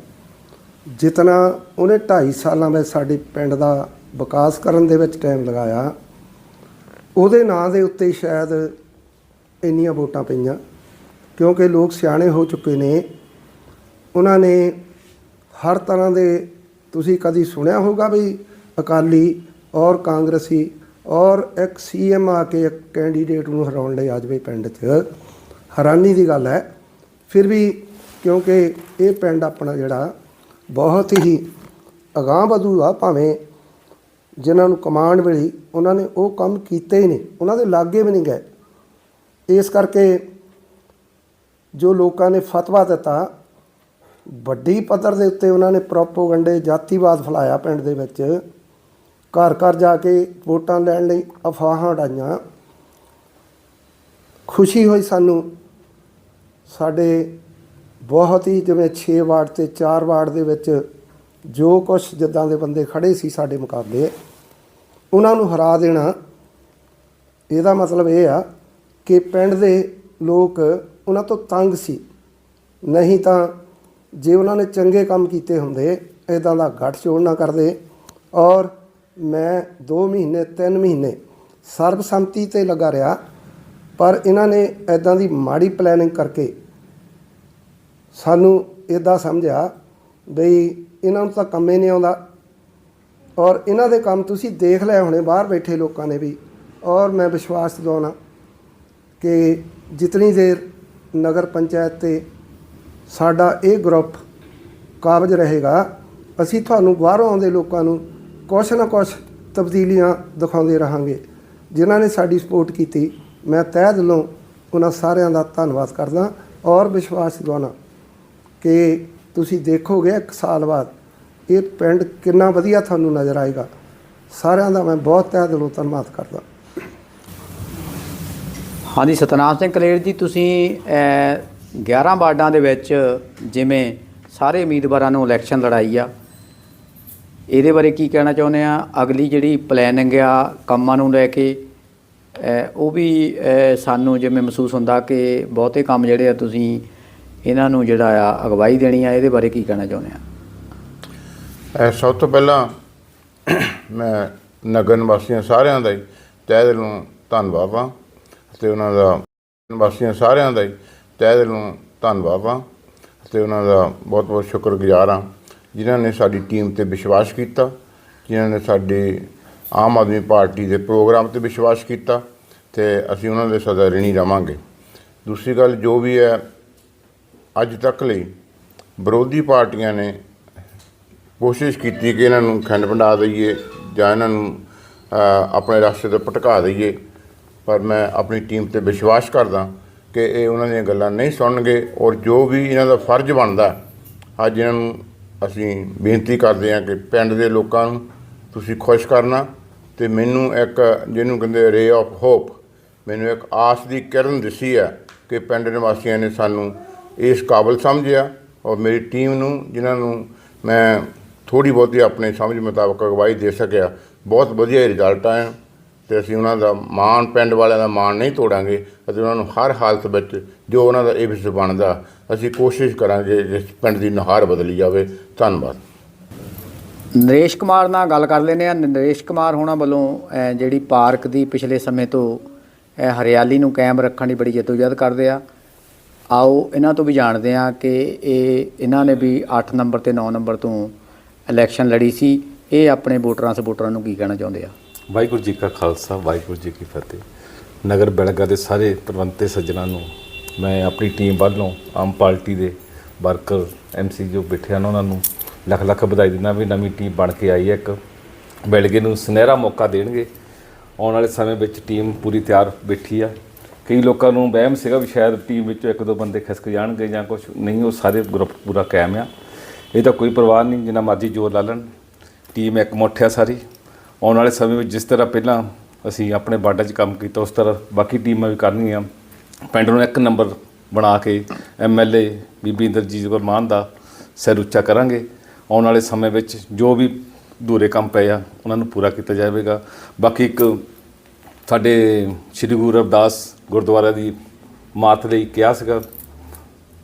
ਜਿਤਨਾ ਉਹਨੇ 2.5 ਸਾਲਾਂ ਵਿੱਚ ਸਾਡੇ ਪਿੰਡ ਦਾ ਵਿਕਾਸ ਕਰਨ ਦੇ ਵਿੱਚ ਟਾਈਮ ਲਗਾਇਆ, ਉਹਦੇ ਨਾਂ ਦੇ ਉੱਤੇ ਸ਼ਾਇਦ ਇੰਨੀਆਂ ਵੋਟਾਂ ਪਈਆਂ, ਕਿਉਂਕਿ ਲੋਕ ਸਿਆਣੇ ਹੋ ਚੁੱਕੇ ਨੇ। ਉਹਨਾਂ ਨੇ ਹਰ ਤਰ੍ਹਾਂ ਦੇ, ਤੁਸੀਂ ਕਦੀ ਸੁਣਿਆ ਹੋਗਾ ਵੀ ਅਕਾਲੀ ਔਰ ਕਾਂਗਰਸੀ ਔਰ ਇੱਕ ਸੀਐਮ ਆ ਕੇ ਇੱਕ ਕੈਂਡੀਡੇਟ ਨੂੰ ਹਰਾਉਣ ਲਈ ਆ ਜਾਵੇ ਪਿੰਡ 'ਚ ਹੈਰਾਨੀ ਦੀ ਗੱਲ ਹੈ। ਫਿਰ ਵੀ ਕਿਉਂਕਿ ਇਹ ਪਿੰਡ ਆਪਣਾ ਜਿਹੜਾ ਬਹੁਤ ਹੀ ਅਗਾਂਹ ਵਧੂ ਆ, ਭਾਵੇਂ ਜਿਨ੍ਹਾਂ ਨੂੰ ਕਮਾਂਡ ਮਿਲੀ, ਉਹਨਾਂ ਨੇ ਉਹ ਕੰਮ ਕੀਤੇ ਹੀ ਨਹੀਂ, ਉਹਨਾਂ ਦੇ ਲਾਗੇ ਵੀ ਨਹੀਂ ਗਏ। ਇਸ ਕਰਕੇ ਜੋ ਲੋਕਾਂ ਨੇ ਫਤਵਾ ਦਿੱਤਾ, ਵੱਡੀ ਪੱਧਰ ਦੇ ਉੱਤੇ ਉਹਨਾਂ ਨੇ ਪ੍ਰੋਪੋਗੰਡੇ ਜਾਤੀਵਾਦ ਫੈਲਾਇਆ ਪਿੰਡ ਦੇ ਵਿੱਚ। ਘਰ ਘਰ ਜਾ ਕੇ ਵੋਟਾਂ ਲੈਣ ਲਈ ਅਫਵਾਹਾਂ ਉਡਾਈਆਂ। ਖੁਸ਼ੀ ਹੋਈ ਸਾਨੂੰ। ਸਾਡੇ ਬਹੁਤ ਹੀ ਜਿਵੇਂ 6 ਵਾਰਡ ਤੇ 4 ਵਾਰਡ ਦੇ ਵਿੱਚ ਜੋ ਕੁਝ ਜਿੱਦਾਂ ਦੇ ਬੰਦੇ ਖੜੇ ਸੀ ਸਾਡੇ ਮੁਕਾਬਲੇ, ਉਹਨਾਂ ਨੂੰ ਹਰਾ ਦੇਣਾ। ਇਹਦਾ ਮਤਲਬ ਇਹ ਆ ਕਿ ਪਿੰਡ ਦੇ ਲੋਕ ਉਹਨਾਂ ਤੋਂ ਤੰਗ ਸੀ। ਨਹੀਂ ਤਾਂ ਜੇ ਉਹਨਾਂ ਨੇ ਚੰਗੇ ਕੰਮ ਕੀਤੇ ਹੁੰਦੇ ਇਦਾਂ ਦਾ ਗੱਠ ਜੋੜ ਨਾ ਕਰਦੇ ਔਰ ਮੈਂ 2 ਮਹੀਨੇ 3 ਮਹੀਨੇ ਸਰਬਸੰਮਤੀ ਤੇ ਲੱਗਾ ਰਿਹਾ, ਪਰ ਇਹਨਾਂ ਨੇ ਇਦਾਂ ਦੀ ਮਾੜੀ ਪਲੈਨਿੰਗ ਕਰਕੇ ਸਾਨੂੰ ਇਦਾਂ ਸਮਝਿਆ ਬਈ ਇਹਨਾਂ ਨੂੰ ਤਾਂ ਕੰਮ ਹੀ ਨਹੀਂ ਆਉਂਦਾ ਔਰ ਇਹਨਾਂ ਦੇ ਕੰਮ ਤੁਸੀਂ ਦੇਖ ਲਏ ਹੋਣੇ, ਬਾਹਰ ਬੈਠੇ ਲੋਕਾਂ ਨੇ ਵੀ ਔਰ ਮੈਂ ਵਿਸ਼ਵਾਸ ਦਿਵਾਉਣਾ ਕਿ ਜਿਤਨੀ ਦੇਰ ਨਗਰ ਪੰਚਾਇਤ ਤੇ ਸਾਡਾ ਇਹ ਗਰੁੱਪ ਕਾਬਜ ਰਹੇਗਾ, ਅਸੀਂ ਤੁਹਾਨੂੰ ਬਾਹਰੋਂ ਆਉਂਦੇ ਲੋਕਾਂ ਨੂੰ ਕੁਛ ਨਾ ਕੁਛ ਤਬਦੀਲੀਆਂ ਦਿਖਾਉਂਦੇ ਰਹਾਂਗੇ। ਜਿਨ੍ਹਾਂ ਨੇ ਸਾਡੀ ਸਪੋਰਟ ਕੀਤੀ ਮੈਂ ਤਹਿ ਦਿਲੋਂ ਉਹਨਾਂ ਸਾਰਿਆਂ ਦਾ ਧੰਨਵਾਦ ਕਰਦਾ ਔਰ ਵਿਸ਼ਵਾਸ ਦਿਵਾਉਣਾ ਕਿ ਤੁਸੀਂ ਦੇਖੋਗੇ ਇੱਕ ਸਾਲ ਬਾਅਦ ਇਹ ਪਿੰਡ ਕਿੰਨਾ ਵਧੀਆ ਤੁਹਾਨੂੰ ਨਜ਼ਰ ਆਏਗਾ। ਸਾਰਿਆਂ ਦਾ ਮੈਂ ਬਹੁਤ ਤਹਿ ਦਿਲੋਂ ਧੰਨਵਾਦ ਕਰਦਾ। ਹਾਂਜੀ ਸਤਨਾਮ ਸਿੰਘ ਕਲੇਰ ਜੀ ਤੁਸੀਂ ਅਹ, 11 ਵਾਰਡਾਂ ਦੇ ਵਿੱਚ ਜਿਵੇਂ ਸਾਰੇ ਉਮੀਦਵਾਰਾਂ ਨੂੰ ਇਲੈਕਸ਼ਨ ਲੜਾਈ ਆ ਇਹਦੇ ਬਾਰੇ ਕੀ ਕਹਿਣਾ ਚਾਹੁੰਦੇ ਆ? ਅਗਲੀ ਜਿਹੜੀ ਪਲੈਨਿੰਗ ਆ, ਕੰਮਾਂ ਨੂੰ ਲੈ ਕੇ ਉਹ ਵੀ ਸਾਨੂੰ ਜਿਵੇਂ ਮਹਿਸੂਸ ਹੁੰਦਾ ਕਿ ਬਹੁਤੇ ਕੰਮ ਜਿਹੜੇ ਆ ਤੁਸੀਂ ਇਹਨਾਂ ਨੂੰ ਜਿਹੜਾ ਆ ਅਗਵਾਈ ਦੇਣੀ ਆ, ਇਹਦੇ ਬਾਰੇ ਕੀ ਕਹਿਣਾ ਚਾਹੁੰਦੇ ਆ? ਸਭ ਤੋਂ ਪਹਿਲਾਂ ਮੈਂ ਨਗਰ ਨਿਵਾਸੀਆਂ ਸਾਰਿਆਂ ਦਾ ਹੀ ਤਹਿ ਦਿਲੋਂ ਧੰਨਵਾਦ ਹਾਂ ਤੇ ਉਹਨਾਂ ਦਾ ਨਿਵਾਸੀਆਂ ਸਾਰਿਆਂ ਦਾ ਹੀ ਤਹਿ ਦਿਲੋਂ ਧੰਨਵਾਦ ਹਾਂ ਤੇ ਉਹਨਾਂ ਦਾ ਬਹੁਤ ਬਹੁਤ ਸ਼ੁਕਰਗੁਜ਼ਾਰ ਹਾਂ ਜਿਨ੍ਹਾਂ ਨੇ ਸਾਡੀ ਟੀਮ ਤੇ ਵਿਸ਼ਵਾਸ ਕੀਤਾ, ਜਿਨ੍ਹਾਂ ਨੇ ਸਾਡੇ ਆਮ ਆਦਮੀ ਪਾਰਟੀ ਦੇ ਪ੍ਰੋਗਰਾਮ ਤੇ ਵਿਸ਼ਵਾਸ ਕੀਤਾ ਤੇ ਅਸੀਂ ਉਹਨਾਂ ਦੇ ਸਦਾ ਰਿਣੀ ਰਵਾਂਗੇ ਦੂਸਰੀ ਗੱਲ ਜੋ ਵੀ ਹੈ, ਅੱਜ ਤੱਕ ਲਈ ਵਿਰੋਧੀ ਪਾਰਟੀਆਂ ਨੇ ਕੋਸ਼ਿਸ਼ ਕੀਤੀ ਕਿ ਇਹਨਾਂ ਨੂੰ ਖੰਡ ਵੰਡਾ ਦਈਏ ਜਾਂ ਇਹਨਾਂ ਨੂੰ ਆਪਣੇ ਰਸਤੇ ਤੋਂ ਭਟਕਾ ਦਈਏ, ਪਰ ਮੈਂ ਆਪਣੀ ਟੀਮ ਤੇ ਵਿਸ਼ਵਾਸ ਕਰਦਾ ਕਿ ਇਹ ਉਹਨਾਂ ਦੀਆਂ ਗੱਲਾਂ ਨਹੀਂ ਸੁਣਨਗੇ ਔਰ ਜੋ ਵੀ ਇਹਨਾਂ ਦਾ ਫਰਜ਼ ਬਣਦਾ, ਅੱਜ ਇਹਨਾਂ ਨੂੰ ਅਸੀਂ ਬੇਨਤੀ ਕਰਦੇ ਹਾਂ ਕਿ ਪਿੰਡ ਦੇ ਲੋਕਾਂ ਨੂੰ ਤੁਸੀਂ ਖੁਸ਼ ਕਰਨਾ ਤੇ ਮੈਨੂੰ ਇੱਕ ਜਿਹਨੂੰ ਕਹਿੰਦੇ ਰੇ ਆਫ ਹੋਪ ਮੈਨੂੰ ਇੱਕ ਆਸ ਦੀ ਕਿਰਨ ਦਿਸੀ ਹੈ ਕਿ ਪਿੰਡ ਨਿਵਾਸੀਆਂ ਨੇ ਸਾਨੂੰ ਇਸ ਕਾਬਲ ਸਮਝਿਆ ਔਰ ਮੇਰੀ ਟੀਮ ਨੂੰ, ਜਿਨ੍ਹਾਂ ਨੂੰ ਮੈਂ ਥੋੜੀ ਬਹੁਤੀ ਆਪਣੇ ਸਮਝ ਮੁਤਾਬਕ ਅਗਵਾਈ ਦੇ ਸਕਿਆ, ਬਹੁਤ ਵਧੀਆ ਰਿਜ਼ਲਟ ਆਇਆ। ਤੇ ਅਸੀਂ ਉਹਨਾਂ ਦਾ ਮਾਣ, ਪਿੰਡ ਵਾਲਿਆਂ ਦਾ ਮਾਣ ਨਹੀਂ ਤੋੜਾਂਗੇ। ਅਤੇ ਉਹਨਾਂ ਨੂੰ ਹਰ ਹਾਲਤ ਵਿੱਚ ਜੋ ਉਹਨਾਂ ਦਾ ਇਹ ਵਿਸ਼ ਬਣਦਾ, ਅਸੀਂ ਕੋਸ਼ਿਸ਼ ਕਰਾਂਗੇ ਇਸ ਪਿੰਡ ਦੀ ਨੁਹਾਰ ਬਦਲੀ ਜਾਵੇ। ਧੰਨਵਾਦ। ਨਰੇਸ਼ ਕੁਮਾਰ ਨਾਲ ਗੱਲ ਕਰ ਲੈਂਦੇ ਆ ਨਰੇਸ਼ ਕੁਮਾਰ ਹੋਣਾ ਵੱਲੋਂ ਜਿਹੜੀ ਪਾਰਕ ਦੀ ਪਿਛਲੇ ਸਮੇਂ ਤੋਂ ਹਰਿਆਲੀ ਨੂੰ ਕਾਇਮ ਰੱਖਣ ਦੀ ਬੜੀ ਜਦੋਜਹਿਦ ਕਰਦੇ ਆ। ਆਓ, ਇਹਨਾਂ ਤੋਂ ਵੀ ਜਾਣਦੇ ਆ ਕਿ ਇਹ, ਇਹਨਾਂ ਨੇ ਵੀ 8 ਨੰਬਰ ਤੇ 9 ਨੰਬਰ ਤੋਂ ਇਲੈਕਸ਼ਨ ਲੜੀ ਸੀ। ਇਹ ਆਪਣੇ ਵੋਟਰਾਂ ਸਪੋਰਟਰਾਂ ਨੂੰ ਕੀ ਕਹਿਣਾ ਚਾਹੁੰਦੇ ਆ? ਵਾਹਿਗੁਰੂ ਜੀ ਕਾ ਖਾਲਸਾ, ਵਾਹਿਗੁਰੂ ਜੀ ਕੀ ਫਤਿਹ। ਨਗਰ ਬੈਲਗਾ ਦੇ ਸਾਰੇ ਪ੍ਰਬੰਧਤੇ ਸੱਜਣਾਂ ਨੂੰ ਮੈਂ ਆਪਣੀ ਟੀਮ ਵੱਲੋਂ ਆਮ ਪਾਰਟੀ ਦੇ ਵਰਕਰ ਐਮਸੀ ਜੋ ਬੈਠੇ ਹਨ, ਉਹਨਾਂ ਨੂੰ ਲੱਖ ਲੱਖ ਵਧਾਈ ਦਿੰਦਾ ਵੀ ਨਵੀਂ ਟੀਮ ਬਣ ਕੇ ਆਈ ਹੈ। ਇੱਕ ਬੈਲਗੇ ਨੂੰ ਸੁਨਹਿਰਾ ਮੌਕਾ ਦੇਣਗੇ। ਆਉਣ ਵਾਲੇ ਸਮੇਂ ਵਿੱਚ ਟੀਮ ਪੂਰੀ ਤਿਆਰ ਬੈਠੀ ਆ। ਕਈ ਲੋਕਾਂ ਨੂੰ ਵਹਿਮ ਸੀਗਾ ਵੀ ਸ਼ਾਇਦ ਟੀਮ ਵਿੱਚੋਂ ਇੱਕ ਦੋ ਬੰਦੇ ਖਿਸਕ ਜਾਣਗੇ ਜਾਂ ਕੁਝ ਨਹੀਂ, ਉਹ ਸਾਰੇ ਗਰੁੱਪ ਪੂਰਾ ਕਾਇਮ ਆ। ਇਹ ਤਾਂ ਕੋਈ ਪਰਵਾਹ ਨਹੀਂ, ਜਿੰਨਾ ਮਰਜ਼ੀ ਜ਼ੋਰ ਲਾ ਲੈਣ। ਟੀਮ ਇੱਕ ਮੁੱਠ ਆ ਸਾਰੀ। ਆਉਣ ਵਾਲੇ ਸਮੇਂ ਵਿੱਚ ਜਿਸ ਤਰ੍ਹਾਂ ਪਹਿਲਾਂ ਅਸੀਂ ਆਪਣੇ ਬਾਰਡਰ 'ਚ ਕੰਮ ਕੀਤਾ, ਉਸ ਤਰ੍ਹਾਂ ਬਾਕੀ ਟੀਮਾਂ ਵੀ ਕਰਨਗੀਆਂ ਪਿੰਡ ਨੂੰ ਇੱਕ ਨੰਬਰ ਬਣਾ ਕੇ ਐਮਐਲਏ ਬੀਬੀ ਇੰਦਰਜੀਤ ਕੌਰ ਮਾਨ ਦਾ ਸਿਰ ਉੱਚਾ ਕਰਾਂਗੇ। ਆਉਣ ਵਾਲੇ ਸਮੇਂ ਵਿੱਚ ਜੋ ਵੀ ਦੂਰੇ ਕੰਮ ਪਏ ਆ, ਉਹਨਾਂ ਨੂੰ ਪੂਰਾ ਕੀਤਾ ਜਾਵੇਗਾ। ਬਾਕੀ ਇੱਕ ਸਾਡੇ ਸ੍ਰੀ ਗੁਰੂ ਰਵਿਦਾਸ ਗੁਰਦੁਆਰਾ ਦੀ ਮਾਤ ਲਈ ਕਿਹਾ ਸੀਗਾ